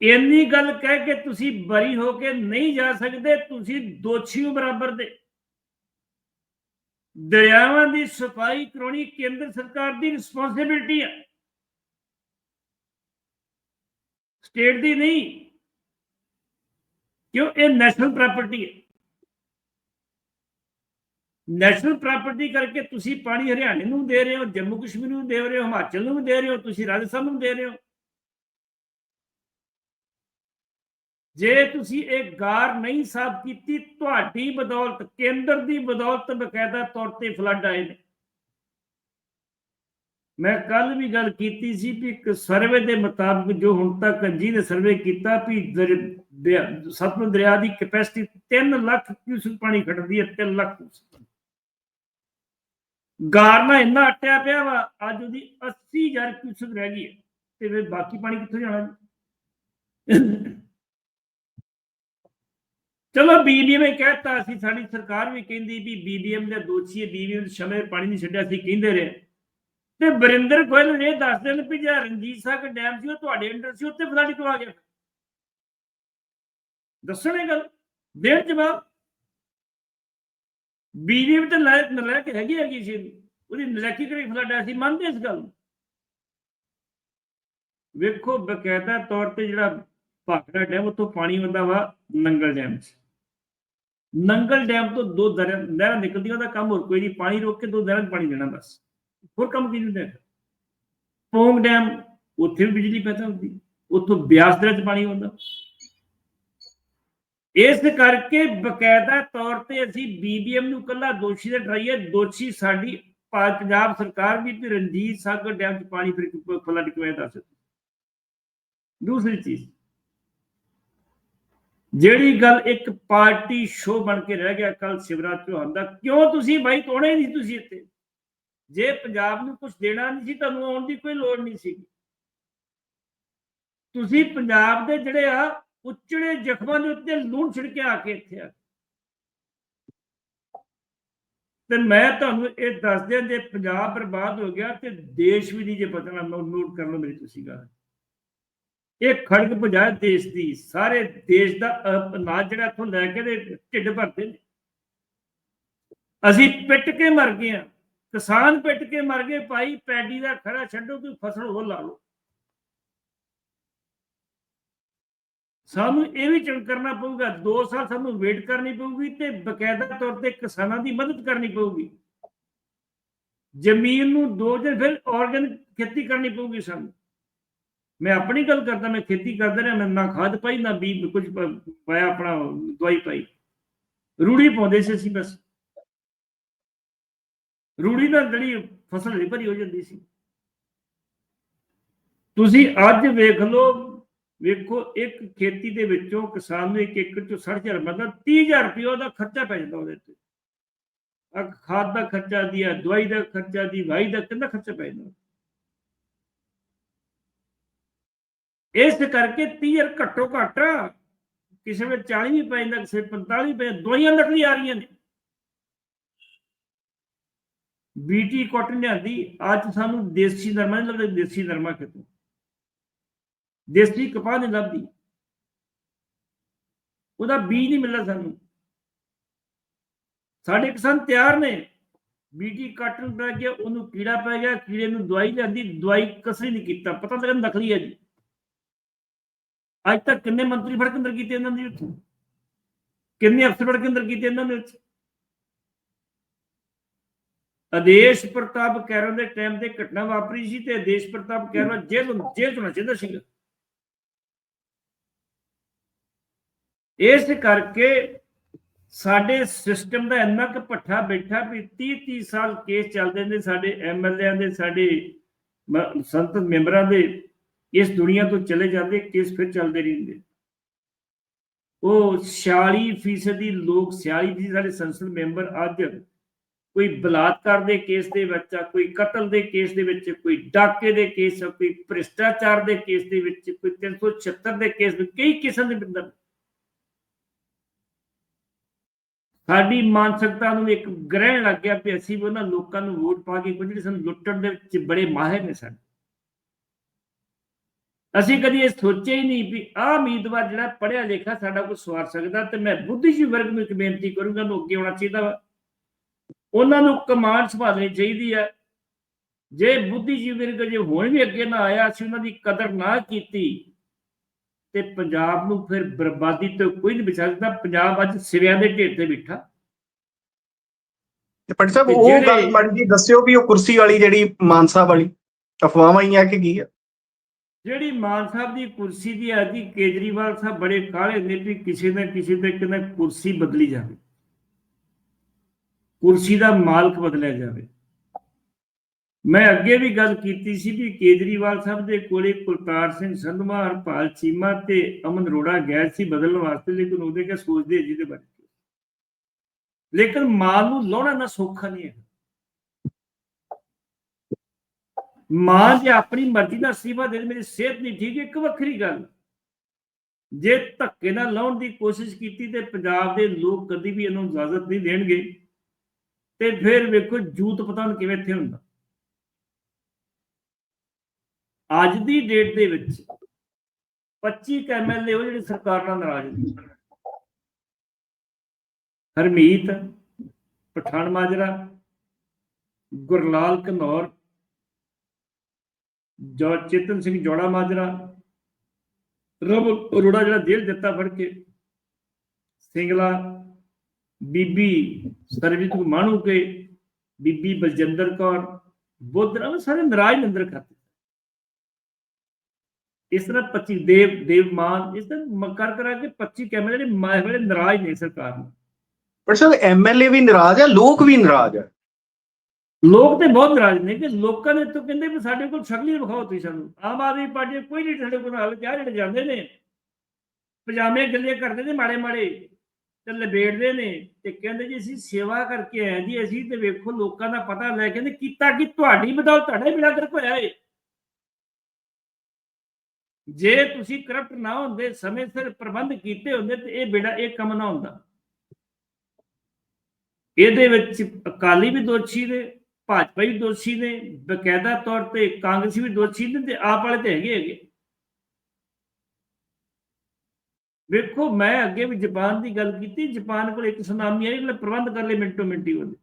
ਇੰਨੀ ਗੱਲ ਕਹਿ ਕੇ ਤੁਸੀਂ ਬਰੀ ਹੋ ਕੇ ਨਹੀਂ ਜਾ ਸਕਦੇ, ਤੁਸੀਂ ਦੋਸ਼ੀ ਹੋ ਬਰਾਬਰ ਦੇ। ਦਰਿਆਵਾਂ ਦੀ ਸਫ਼ਾਈ ਕਰਾਉਣੀ ਕੇਂਦਰ ਸਰਕਾਰ ਦੀ ਰਿਸਪੌਂਸਿਬਿਲਟੀ ਹੈ ਸਟੇਟ ਦੀ ਨਹੀਂ, ਕਿਉਂ? ਇਹ ਨੈਸ਼ਨਲ ਪ੍ਰਾਪਰਟੀ ਹੈ ਨੈਸ਼ਨਲ ਪ੍ਰਾਪਰਟੀ ਕਰਕੇ ਤੁਸੀਂ ਪਾਣੀ ਹਰਿਆਣੇ ਨੂੰ ਦੇ ਰਹੇ ਹੋ, ਜੰਮੂ ਕਸ਼ਮੀਰ ਨੂੰ ਦੇ ਰਹੇ ਹੋ, ਹਿਮਾਚਲ ਨੂੰ ਦੇ ਰਹੇ ਹੋ, ਤੁਸੀਂ ਰਾਜਸਥਾਨ ਨੂੰ ਦੇ ਰਹੇ ਹੋ। ਜੇ ਤੁਸੀਂ ਇਹ ਗਾਰ ਨਹੀਂ ਸਾਫ਼ ਕੀਤੀ, ਤੁਹਾਡੀ ਬਦੌਲਤ, ਕੇਂਦਰ ਦੀ ਬਦੌਲਤ ਬਕਾਇਦਾ ਤੌਰ ਤੇ ਫਲੱਡ ਆਏ ਨੇ। ਮੈਂ ਕੱਲ ਵੀ ਗੱਲ ਕੀਤੀ ਸੀ ਵੀ ਇੱਕ ਸਰਵੇ ਦੇ ਮੁਤਾਬਕ ਜੋ ਹੁਣ ਤੱਕ ਜੀ ਨੇ ਸਰਵੇ ਕੀਤਾ ਵੀ ਸਤਲੁਜ ਦਰਿਆ ਦੀ ਕੈਪੈਸਿਟੀ 3 ਲੱਖ ਕਿਊਸਕ ਪਾਣੀ ਖੜਦੀ ਹੈ 3 ਲੱਖ ਕਿਊਸਕ ਗਾਰਨਾ ਇੰਨਾ ਅਟਿਆ ਪਿਆ ਵਾ, ਅੱਜ ਉਹਦੀ 80000 ਕਿਊਸਕ ਰਹਿ ਗਈ ਹੈ। ਤੇ ਫਿਰ ਬਾਕੀ ਪਾਣੀ ਕਿੱਥੋਂ ਜਾਣਾ ਜੀ? ਚਲੋ ਬੀਬੀਐਮ ਨੇ ਕਹਿਤਾ ਸੀ ਸਾਡੀ ਸਰਕਾਰ ਵੀ ਕਹਿੰਦੀ ਵੀ ਬੀਬੀਐਮ ਦੇ ਦੋਸ਼ੀ ਹੈ ਬੀਬੀਐਮ ਸ਼ਮੇ ਪਾਣੀ ਨਹੀਂ ਛੱਡਿਆ ਸੀ ਕਹਿੰਦੇ ਰਹੇ। ਤੇ ਬਰਿੰਦਰ ਗੋਇਲ ਨੇ ਦੱਸ ਦੇਣ ਵੀ ਜਿਹੜਾ ਰਣਜੀਤ ਸਾਗਰ ਡੈਮ ਸੀ, ਉਹ ਤੁਹਾਡੇ ਅੰਡਰ ਸੀ ਉੱਤੇ ਫਲੱਡ ਕਿਉਂ ਆ ਗਿਆ। ਦੱਸਣੇ ਗੱਲ। ਦੇਣ ਜਵਾਬ ਬੀਬੀਐਮ ਤੇ ਲੈ ਲੈ ਹੈਗੀ ਹੈਗੀ ਸੀ। ਉਹਦੀ ਨਲੈਕੀ ਕਰੀ ਫਲੱਡ ਸੀ, ਮੰਨਦੇ ਇਸ ਗੱਲ ਵੇਖੋ, ਬਕਾਇਦਾ ਤੌਰ ਤੇ ਜਿਹੜਾ ਭਾਖੜਾ ਡੈਮ, ਉੱਥੋਂ ਪਾਣੀ ਆਉਂਦਾ ਵਾ ਨੰਗਲ ਡੈਮ 'ਚ। ਨੰਗਲ ਡੈਮ ਤੋਂ ਦੋ ਦਰਿਆ, ਨਹਿਰਾਂ ਨਿਕਲਦੀਆਂ, ਉਹਦਾ ਕੰਮ ਹੋਰ ਕੋਈ ਨਹੀਂ। ਪਾਣੀ ਰੋਕ ਕੇ ਦੋ ਨਹਿਰਾਂ 'ਚ ਪਾਣੀ ਦੇਣਾ ਬਸ। ਹੋਰ ਕੰਮ ਕੀ ਹੁੰਦਾ ਪੋਂਗ ਡੈਮ, ਉੱਥੇ ਵੀ ਬਿਜਲੀ ਪੈਦਾ ਹੁੰਦੀ। ਉੱਥੋਂ ਬਿਆਸ ਦਰਿਆ 'ਚ ਪਾਣੀ ਆਉਂਦਾ। ਇਸ ਕਰਕੇ ਬਕਾਇਦਾ ਤੌਰ ਤੇ ਅਸੀਂ ਬੀਬੀਐਮ ਨੂੰ ਕੱਲਾ ਦੋਸ਼ੀ ਦੇ ਠਹਿਰਾਈਏ। ਦੋਸ਼ੀ ਸਾਡੀ ਪੰਜਾਬ ਸਰਕਾਰ ਵੀ ਤੇ ਰਣਜੀਤ ਸਾਗਰ ਡੈਮ 'ਚ ਪਾਣੀ ਫਿਰ ਫਲੱਡ ਕਿਵੇਂ ਦੱਸ ਦੂਸਰੀ ਚੀਜ਼, ਜਿਹੜੀ ਗੱਲ ਇੱਕ ਪਾਰਟੀ ਸ਼ੋ ਬਣ ਕੇ ਰਹਿ ਗਿਆ ਕੱਲ ਸ਼ਿਵਰਾਜ ਚੌਹਾਨ ਦਾ, ਕਿਉਂ ਤੁਸੀਂ ਬਾਈ ਤੋੜੇ ਨਹੀਂ ਤੁਸੀਂ ਇੱਥੇ? ਜੇ ਪੰਜਾਬ ਨੂੰ ਕੁਝ ਦੇਣਾ ਨਹੀਂ ਸੀ, ਤੁਹਾਨੂੰ ਆਉਣ ਦੀ ਕੋਈ ਲੋੜ ਨਹੀਂ ਸੀ ਤੁਸੀਂ ਪੰਜਾਬ ਦੇ ਜਿਹੜੇ ਆ ਉੱਚੜੇ ਜ਼ਖਮਾਂ ਦੇ ਉੱਤੇ ਲੂਣ ਛਿੜਕੇ ਆ ਕੇ ਇੱਥੇ ਆ ਤੇ ਮੈਂ ਤੁਹਾਨੂੰ ਇਹ ਦੱਸ ਦਿਆਂ, ਜੇ ਪੰਜਾਬ ਬਰਬਾਦ ਹੋ ਗਿਆ ਤੇ ਦੇਸ਼ ਵੀ ਨਹੀਂ ਜੇ ਬਚਣਾ ਨੋਟ ਕਰ ਲਓ ਮੇਰੀ ਤੁਸੀਂ ਗੱਲ। ਇਹ ਖੜਕ ਭਜਾ ਦੇਸ਼ ਦੀ, ਸਾਰੇ ਦੇਸ਼ ਦਾ ਅਨਾਜ ਜਿਹੜਾ ਇੱਥੋਂ ਲੈ ਕੇ ਦੇ ਢਿੱਡ ਭਰਦੇ ਨੇ। ਅਸੀਂ ਪਿੱਟ ਕੇ ਮਰ ਗਏ ਆ ਕਿਸਾਨ ਪਿੱਟ ਕੇ ਮਰ ਗਏ, ਭਾਈ ਪੈਡੀ ਦਾ ਖੜਾ ਛੱਡੋ, ਕੋਈ ਫਸਲ ਹੋਰ ਲਾ ਲਓ। ਸਾਨੂੰ ਇਹ ਵੀ ਚੰਗ ਕਰਨਾ ਪਊਗਾ 2 ਸਾਲ ਸਾਨੂੰ ਵੇਟ ਕਰਨੀ ਪਊਗੀ ਤੇ ਬਕਾਇਦਾ ਤੌਰ ਤੇ ਕਿਸਾਨਾਂ ਦੀ ਮਦਦ ਕਰਨੀ ਪਊਗੀ। ਜ਼ਮੀਨ ਨੂੰ ਦੋ ਜੇ ਫਿਰ ਆਰਗੈਨਿਕ ਖੇਤੀ ਕਰਨੀ ਪਊਗੀ ਸਾਨੂੰ। ਮੈਂ ਆਪਣੀ ਗੱਲ ਕਰਦਾ, ਮੈਂ ਖੇਤੀ ਕਰਦਾ ਰਿਹਾ, ਮੈਂ ਨਾ ਖਾਦ ਪਾਈ, ਨਾ ਬੀ ਕੁਝ ਪਾਇਆ ਆਪਣਾ ਦਵਾਈ ਪਾਈ। ਰੂੜੀ ਪਾਉਂਦੇ ਸੀ ਅਸੀਂ ਬਸ। ਰੂੜੀ ਨਾਲ ਜਿਹੜੀ ਫਸਲ ਨਹੀਂ ਭਰੀ ਹੋ ਜਾਂਦੀ ਸੀ। ਤੁਸੀਂ ਅੱਜ ਵੇਖ ਲਓ ਵੇਖੋ, ਇੱਕ ਖੇਤੀ ਦੇ ਵਿੱਚੋਂ ਕਿਸਾਨ ਨੂੰ ਇੱਕ ਏਕੜ ਚੋਂ 60000 ਮਤਲਬ 30000 ਰੁਪਏ ਉਹਦਾ ਖਰਚਾ ਪੈ ਜਾਂਦਾ ਉਹਦੇ ਤੇ। ਆ ਖਾਦ ਦਾ ਖਰਚਾ ਦੀ ਆ ਦਵਾਈ ਦਾ ਖਰਚਾ ਦੀ, ਵਾਈ ਦਾ ਕਿੰਨਾ ਖਰਚਾ ਪੈ ਜਾਂਦਾ ਇਸ ਕਰਕੇ 30000 ਘੱਟੋ ਘੱਟ ਕਿਸੇ ਵਿੱਚ 40 ਵੀ ਪੈ ਜਾਂਦਾ, ਕਿਸੇ ਵਿੱਚ 45 ਪੈ ਦਵਾਈਆਂ ਨਕਲੀ ਆ ਰਹੀਆਂ ਨੇ। ਬੀਟੀ ਕਾਟਨ ਲਿਆਂਦੀ, ਅੱਜ ਸਾਨੂੰ ਦੇਸੀ ਨਰਮਾ ਨਹੀਂ ਲੱਗਦਾ, ਦੇਸੀ ਨਰਮਾ ਕਿਤੋਂ ਦੇਸੀ ਕਪਾਹ ਨਹੀਂ ਲੱਭਦੀ। ਉਹਦਾ ਬੀਜ ਨਹੀਂ ਮਿਲਦਾ ਸਾਨੂੰ। ਸਾਡੇ ਕਿਸਾਨ ਤਿਆਰ ਨੇ। ਬੀਟੀ ਕਾਟਨ ਪੈ ਗਿਆ, ਉਹਨੂੰ ਕੀੜਾ ਪੈ ਗਿਆ, ਕੀੜੇ ਨੂੰ ਦਵਾਈ ਲਿਆਂਦੀ, ਦਵਾਈ ਕਸਰੀ ਨਹੀਂ ਕੀਤਾ। ਪਤਾ ਲੱਗਾ ਨਕਲੀ ਹੈ ਜੀ। ਅੱਜ ਤੱਕ ਕਿੰਨੇ ਮੰਤਰੀ ਫੜ ਕੇ ਅੰਦਰ ਕੀਤੇ ਇਹਨਾਂ ਦੇ ਵਿੱਚ? ਕਿੰਨੇ ਅਫਸਰ ਫੜ ਕੇ ਅੰਦਰ ਕੀਤੇ ਇਹਨਾਂ ਦੇ ਵਿੱਚ? ਆਦੇਸ਼ ਪ੍ਰਤਾਪ ਕੈਰੋਂ ਦੇ ਟਾਈਮ ਤੇ ਘਟਨਾ ਵਾਪਰੀ ਸੀ ਤੇ ਆਦੇਸ਼ ਪ੍ਰਤਾਪ ਕੈਰੋਂ ਜੇਲ੍ਹ ਜੇਲ੍ਹ ਤੋਂ ਚਾਹੀਦਾ ਸੀਗਾ। ਇਸ ਕਰਕੇ ਸਾਡੇ ਸਿਸਟਮ ਦਾ ਇੰਨਾ ਕੁ ਪੱਠਾ ਬੈਠਾ ਵੀ 30 30 ਸਾਲ ਕੇਸ ਚੱਲਦੇ ਨੇ, ਸਾਡੇ ਐਮਐਲਏਆਂ ਦੇ, ਸਾਡੇ ਸੰਸਦ ਮੈਂਬਰਾਂ ਦੇ ਇਸ ਦੁਨੀਆ ਤੋਂ ਚਲੇ ਜਾਂਦੇ ਕੇਸ ਫਿਰ ਚੱਲਦੇ ਰਹਿੰਦੇ। ਉਹ 46% ਦੀ ਲੋਕ 46 ਫੀਸਦੀ ਸਾਡੇ ਸੰਸਦ ਮੈਂਬਰ ਅੱਜ ਕੋਈ ਬਲਾਤਕਾਰ ਦੇ ਕੇਸ ਦੇ ਵਿੱਚ ਆ, ਕੋਈ ਕਤਲ ਦੇ ਕੇਸ ਦੇ ਵਿੱਚ, ਕੋਈ ਡਾਕੇ ਦੇ ਕੇਸ ਕੋਈ ਭ੍ਰਿਸ਼ਟਾਚਾਰ ਦੇ ਕੇਸ ਦੇ ਵਿੱਚ, ਕੋਈ 376 ਦੇ ਕੇਸ ਵਿੱਚ, ਕਈ ਕਿਸਮ ਦੇ ਬੰਦਾ ਸਾਡੀ ਮਾਨਸਿਕਤਾ ਨੂੰ ਇੱਕ ਗ੍ਰਹਿਣ ਲੱਗ ਗਿਆ ਕਿ ਅਸੀਂ ਵੀ ਉਹਨਾਂ ਲੋਕਾਂ ਨੂੰ ਵੋਟ ਪਾ ਕੇ ਕੁਝ ਜਿਹੜੇ ਸਾਨੂੰ ਲੁੱਟਣ ਦੇ ਵਿੱਚ ਬੜੇ ਮਾਹਿਰ ਨੇ ਸਨ ਅਸੀਂ ਕਦੀ ਇਹ ਸੋਚਿਆ ਹੀ ਨਹੀਂ ਵੀ ਆਹ ਉਮੀਦਵਾਰ ਜਿਹੜਾ ਪੜ੍ਹਿਆ ਲਿਖਿਆ ਸਾਡਾ ਕੋਈ ਸਵਾਰ ਸਕਦਾ ਤੇ ਮੈਂ ਬੁੱਧੀਜੀਵ ਵਰਗ ਨੂੰ ਇੱਕ ਬੇਨਤੀ ਕਰੂੰਗਾ ਨੂੰ ਅੱਗੇ ਆਉਣਾ ਚਾਹੀਦਾ ਵਾ। ਉਹਨਾਂ ਨੂੰ ਕਮਾਂਡ ਸੰਭਾਲਣੀ ਚਾਹੀਦੀ ਹੈ ਜੇ ਬੁੱਧੀਜੀਵੀ ਵਰਗ ਜੇ ਹੁਣ ਵੀ ਅੱਗੇ ਨਾ ਆਇਆ, ਅਸੀਂ ਉਹਨਾਂ ਦੀ ਕਦਰ ਨਾ ਕੀਤੀ ਤੇ ਪੰਜਾਬ ਨੂੰ ਫਿਰ ਬਰਬਾਦੀ ਤੋਂ ਕੋਈ ਨਹੀਂ ਬਚਾ ਸਕਦਾ। ਪੰਜਾਬ ਅੱਜ ਸਿਰਿਆਂ ਦੇ ਢੇਰ ਤੇ ਬਿਠਾ। ਤੇ ਪੰਡਿਤ ਸਾਹਿਬ ਤੇ ਉਹ ਗੱਲ ਮਾੜੀ ਜੀ ਦੱਸਿਓ ਵੀ ਉਹ ਕੁਰਸੀ ਵਾਲੀ ਜਿਹੜੀ ਮਾਨਸਾ ਵਾਲੀ ਅਫਵਾਹਾਂ ਹੀ ਆ ਕਿ ਕੀ ਆ? ਜਿਹੜੀ ਮਾਨ ਸਾਹਿਬ ਦੀ ਕੁਰਸੀ ਦੀ ਆਦੀ ਕੇਜਰੀਵਾਲ ਸਾਹਿਬ ਬੜੇ ਕਾਲੇ ਨੇ ਵੀ ਕਿਸੇ ਨਾ ਕਿਸੇ ਦੇ ਕਿਨੇ ਕੁਰਸੀ ਬਦਲੀ ਜਾਵੇ। ਕੁਰਸੀ ਦਾ ਮਾਲਕ ਬਦਲਿਆ ਜਾਵੇ। ਮੈਂ ਅੱਗੇ ਵੀ ਗੱਲ ਕੀਤੀ ਸੀ ਵੀ ਕੇਜਰੀਵਾਲ ਸਾਹਿਬ ਦੇ ਕੋਲੇ ਕੁਲਤਾਰ ਸਿੰਘ ਸੰਧਵਾ ਹਰਪਾਲ ਚੀਮਾ ਤੇ ਅਮਨ ਅਰੋੜਾ ਗਏ ਸੀ ਬਦਲਣ ਵਾਸਤੇ, ਲੇਕਿਨ ਉਹਦੇ ਕਿਆ ਸੋਚਦੇ ਜੀ ਦੇ ਬਾਰੇ ਲੇਕਿਨ ਮਾਲ ਨੂੰ ਲਾਉਣਾ ਨਾ ਸੌਖਾ ਨਹੀਂ ਹੈ ਮਾਂ ਜੇ ਆਪਣੀ ਮਰਜ਼ੀ ਦਾ ਸੀਵਾ ਦੇ ਦੇ ਮੇਰੀ ਸਿਹਤ ਨਹੀਂ ਠੀਕ, ਇੱਕ ਵੱਖਰੀ ਗੱਲ। ਜੇ ਧੱਕੇ ਨਾਲ ਲਾਉਣ ਦੀ ਕੋਸ਼ਿਸ਼ ਕੀਤੀ ਤੇ ਪੰਜਾਬ ਦੇ ਲੋਕ ਕਦੀ ਵੀ ਇਹਨੂੰ ਇਜਾਜ਼ਤ ਨਹੀਂ ਦੇਣਗੇ, ਤੇ ਫਿਰ ਵੇਖੋ ਜੂਤ ਪਤਾ ਨਹੀਂ ਕਿਵੇਂ ਇੱਥੇ ਹੁੰਦਾ। ਅੱਜ ਦੀ ਡੇਟ ਦੇ ਵਿੱਚ 25 ਐਮਐਲਏ ਉਹ ਜਿਹੜੇ ਸਰਕਾਰ ਨਾਲ ਨਾਰਾਜ਼ ਨੇ ਹਰਮੀਤ, ਪਠਾਨ ਮਾਜਰਾ, ਗੁਰਲਾਲ ਘਨੌਰ ਜੋ ਚੇਤਨ ਸਿੰਘ ਜੋੜਾ ਮਾਜਰਾ ਰਬ ਅਰੋੜਾ ਜਿਹੜਾ ਜੇਲ੍ਹ ਦਿੱਤਾ ਫੜ ਕੇ, ਸਿੰਗਲਾ, ਬੀਬੀ ਸਰਵਿਤ ਮਾਣੂ ਕੇ ਬੀਬੀ ਬਲਜਿੰਦਰ ਕੌਰ ਬੁੱਧਰਾਮ ਸਾਰੇ ਨਾਰਾਜ਼ ਨੇ ਖਾਤੇ ਇਸ ਤਰ੍ਹਾਂ 25 ਦੇਵ ਦੇਵ ਮਾਨ ਇਸ ਤਰ੍ਹਾਂ ਕਰ ਕਰਾ ਕੇ 25 ਕੈਮਰੇ ਜਿਹੜੇ ਮਾਏ ਵੇਲੇ ਨਾਰਾਜ਼ ਨੇ ਸਰਕਾਰ ਨੂੰ। ਪਰ ਸਾਹਿਬ ਐਮਐਲਏ ਵੀ ਨਾਰਾਜ਼ ਆ ਲੋਕ ਵੀ ਨਾਰਾਜ਼ ਆ। ਲੋਕ ਤੇ ਬਹੁਤ ਨਾਰਾਜ਼ ਨੇ ਕਿ ਲੋਕਾਂ ਨੇ ਤਾਂ ਕਹਿੰਦੇ ਵੀ ਸਾਡੇ ਕੋਲ ਸ਼ਕਲ ਵਿਖਾਓ ਤੁਸੀਂ ਸਾਨੂੰ। ਆਮ ਆਦਮੀ ਪਾਰਟੀ ਕੋਈ ਨਹੀਂ ਸਾਡੇ ਕੋਲ ਹਾਲ ਕਿਹਾ ਜਿਹੜੇ ਜਾਂਦੇ ਨੇ ਪਜਾਮੇ ਗੱਲੇ ਕਰਦੇ ਨੇ ਮਾੜੇ ਮਾੜੇ ਤੇ ਲਬੇੜਦੇ ਨੇ ਤੇ ਕਹਿੰਦੇ ਜੀ ਅਸੀਂ ਸੇਵਾ ਕਰਕੇ ਆਏ ਜੀ ਅਸੀਂ ਤੇ ਵੇਖੋ ਲੋਕਾਂ ਦਾ ਪਤਾ ਲੈ ਕਹਿੰਦੇ ਕੀਤਾ ਕਿ ਤੁਹਾਡੀ ਬਦੌਲਤ ਤੁਹਾਡਾ ਹੀ ਬੇੜਾ ਗਰਕ ਹੋਇਆ ਏ। ਜੇ ਤੁਸੀਂ ਕਰਪਟ ਨਾ ਹੁੰਦੇ, ਸਮੇਂ ਸਿਰ ਪ੍ਰਬੰਧ ਕੀਤੇ ਹੁੰਦੇ, ਤੇ ਇਹ ਬੇੜਾ, ਇਹ ਕੰਮ ਨਾ ਹੁੰਦਾ। ਇਹਦੇ ਵਿੱਚ ਅਕਾਲੀ ਵੀ ਦੋਸ਼ੀ ਨੇ, ਭਾਜਪਾ ਵੀ ਦੋਸ਼ੀ ਨੇ, ਬਕਾਇਦਾ ਤੌਰ ਤੇ ਕਾਂਗਰਸੀ ਵੀ ਦੋਸ਼ੀ ਨੇ, ਤੇ ਆਪ ਵਾਲੇ ਤੇ ਹੈਗੇ ਹੈਗੇ। ਵੇਖੋ, ਮੈਂ ਅੱਗੇ ਵੀ ਜਾਪਾਨ ਦੀ ਗੱਲ ਕੀਤੀ, ਜਾਪਾਨ ਕੋਲ ਇੱਕ ਸੁਨਾਮੀ ਆਈ, ਉਹਨੇ ਪ੍ਰਬੰਧ ਕਰ ਲਏ ਮਿੰਟੋ ਮਿੰਟੀ ਉਹਨੇ।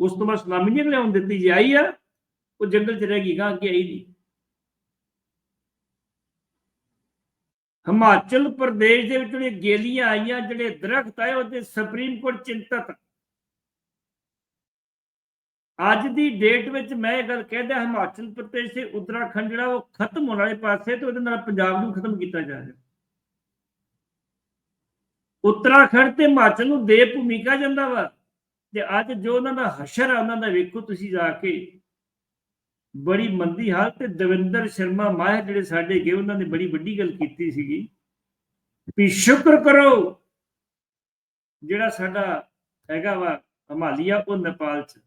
ਉਸ ਤੋਂ ਬਾਅਦ ਸੁਨਾਮੀ ਨਹੀਂ ਲਿਆਉਣ ਦਿੱਤੀ ਜਾਈ ਆ, ਉਹ ਜੰਗਲ ਚ ਰਹਿ ਗਈ, ਗਾਂ ਅੱਗੇ ਆਈ ਨਹੀਂ। ਹਿਮਾਚਲ ਪ੍ਰਦੇਸ਼ ਦੇ ਵਿੱਚ ਜਿਹੜੇ ਗੇਲੀਆਂ ਆਈਆਂ, ਜਿਹੜੇ ਦਰਖਤ ਆਏ ਉਹਦੇ ਸੁਪਰੀਮ ਕੋਰਟ ਚਿੰਤਤ। ਅੱਜ ਦੀ ਡੇਟ ਵਿੱਚ ਮੈਂ ਇਹ ਗੱਲ ਕਹਿੰਦਾ ਹਿਮਾਚਲ ਪ੍ਰਦੇਸ਼ ਤੇ ਉੱਤਰਾਖੰਡ ਜਿਹੜਾ ਉਹ ਖਤਮ ਹੋਣ ਵਾਲੇ ਪਾਸੇ ਤੇ ਉਹਦੇ ਨਾਲ ਪੰਜਾਬ ਨੂੰ ਖਤਮ ਕੀਤਾ ਜਾ ਰਿਹਾ। ਉੱਤਰਾਖੰਡ ਤੇ ਹਿਮਾਚਲ ਨੂੰ ਦੇ ਭੂਮਿਕਾ ਜਾਂਦਾ ਵਾ। ਤੇ ਅੱਜ ਜੋ ਉਹਨਾਂ ਦਾ ਹਸ਼ਰ ਆ, ਉਹਨਾਂ ਦਾ ਵੇਖੋ ਤੁਸੀਂ ਜਾ ਕੇ। ਬੜੀ ਮੰਦੀ ਹਾਲਤ ਤੇ ਦਵਿੰਦਰ ਸ਼ਰਮਾ ਮਾਹਿਰ ਜਿਹੜੇ ਸਾਡੇ ਗਏ, ਉਹਨਾਂ ਨੇ ਬੜੀ ਵੱਡੀ ਗੱਲ ਕੀਤੀ ਸੀਗੀ ਵੀ ਸ਼ੁਕਰ ਕਰੋ ਜਿਹੜਾ ਸਾਡਾ ਹੈਗਾ ਵਾ ਹਿਮਾਲਿਆ ਉਹ ਨੇਪਾਲ ਚ।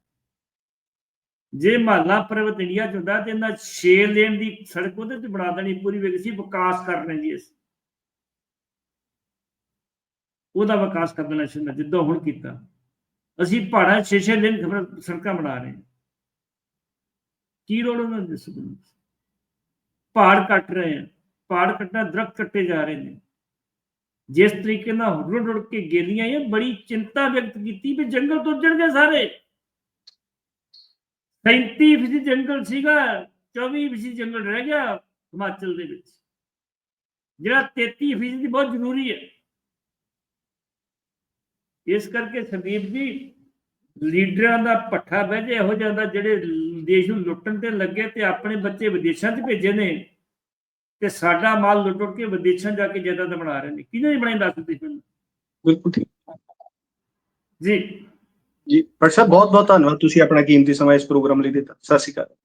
ਜੇ ਹਿਮਾਲਾ ਪਰਬਤ ਇੰਡੀਆ ਚ ਹੁੰਦਾ ਤੇ ਇਹਨਾਂ 6 ਲੇਨ ਦੀ ਸੜਕ ਉਹਦੇ ਤੇ ਬਣਾ ਦੇਣੀ ਪੂਰੀ ਵੇਖ ਸੀ ਵਿਕਾਸ ਕਰਨੇ ਜੀ ਅਸੀਂ। ਉਹਦਾ ਵਿਕਾਸ ਕਰ ਦੇਣਾ ਸੀ ਜਿੱਦਾਂ ਹੁਣ ਕੀਤਾ। ਅਸੀਂ ਪਹਾੜਾਂ 6-6 ਲੇਨ ਸੜਕਾਂ ਬਣਾ ਰਹੇ ਹਾਂ। ਕੀ ਰੋਲ ਉਹਨਾਂ ਦੇ ਦੱਸੋ ਪਹਾੜ ਕੱਟ ਰਹੇ ਆ। ਪਹਾੜ ਕੱਟਣਾ, ਦਰਖਤ ਕੱਟੇ ਜਾ ਰਹੇ ਨੇ। ਜਿਸ ਤਰੀਕੇ ਨਾਲ ਰੁੜ ਰੁੜ ਕੇ ਗੇਲੀਆਂ ਇਹ ਬੜੀ ਚਿੰਤਾ ਵਿਅਕਤ ਕੀਤੀ ਵੀ ਜੰਗਲ ਤੋਂ ਸਾਰੇ। 37 ਫੀਸਦੀ ਜੰਗਲ ਸੀਗਾ 24 ਫੀਸਦੀ ਜੰਗਲ ਰਹਿ ਗਿਆ ਹਿਮਾਚਲ ਦੇ ਵਿੱਚ। ਜਿਹੜਾ 33 ਫੀਸਦੀ ਬਹੁਤ ਜ਼ਰੂਰੀ ਹੈ। ਇਸ ਕਰਕੇ ਸੰਦੀਪ ਜੀ, ਲੀਡਰਾਂ ਦਾ ਪੱਠਾ ਬਹਿ ਜੇ ਇਹੋ ਜਿਹਾ ਜਿਹੜੇ ਦੇਸ਼ ਨੂੰ ਲੁੱਟਣ ਤੇ ਲੱਗੇ ਤੇ ਆਪਣੇ ਬੱਚੇ ਵਿਦੇਸ਼ਾਂ 'ਚ ਭੇਜੇ ਨੇ ਤੇ ਸਾਡਾ ਮਾਲ ਲੁੱਟ ਕੇ ਵਿਦੇਸ਼ਾਂ ਜਾ ਕੇ ਜਾਇਦਾਦ ਬਣਾ ਰਹੇ ਨੇ। ਕਿਹਨੇ ਬਣਾਈ ਦੱਸ ਮੈਨੂੰ ਬਿਲਕੁਲ ਠੀਕ। ਜੀ। ਜੀ ਪਰ ਸਾਹਿਬ ਬਹੁਤ ਬਹੁਤ ਧੰਨਵਾਦ। ਤੁਸੀਂ ਆਪਣਾ ਕੀਮਤੀ ਸਮਾਂ ਇਸ ਪ੍ਰੋਗਰਾਮ ਲਈ ਦਿੱਤਾ। ਸਤਿ ਸ਼੍ਰੀ ਅਕਾਲ।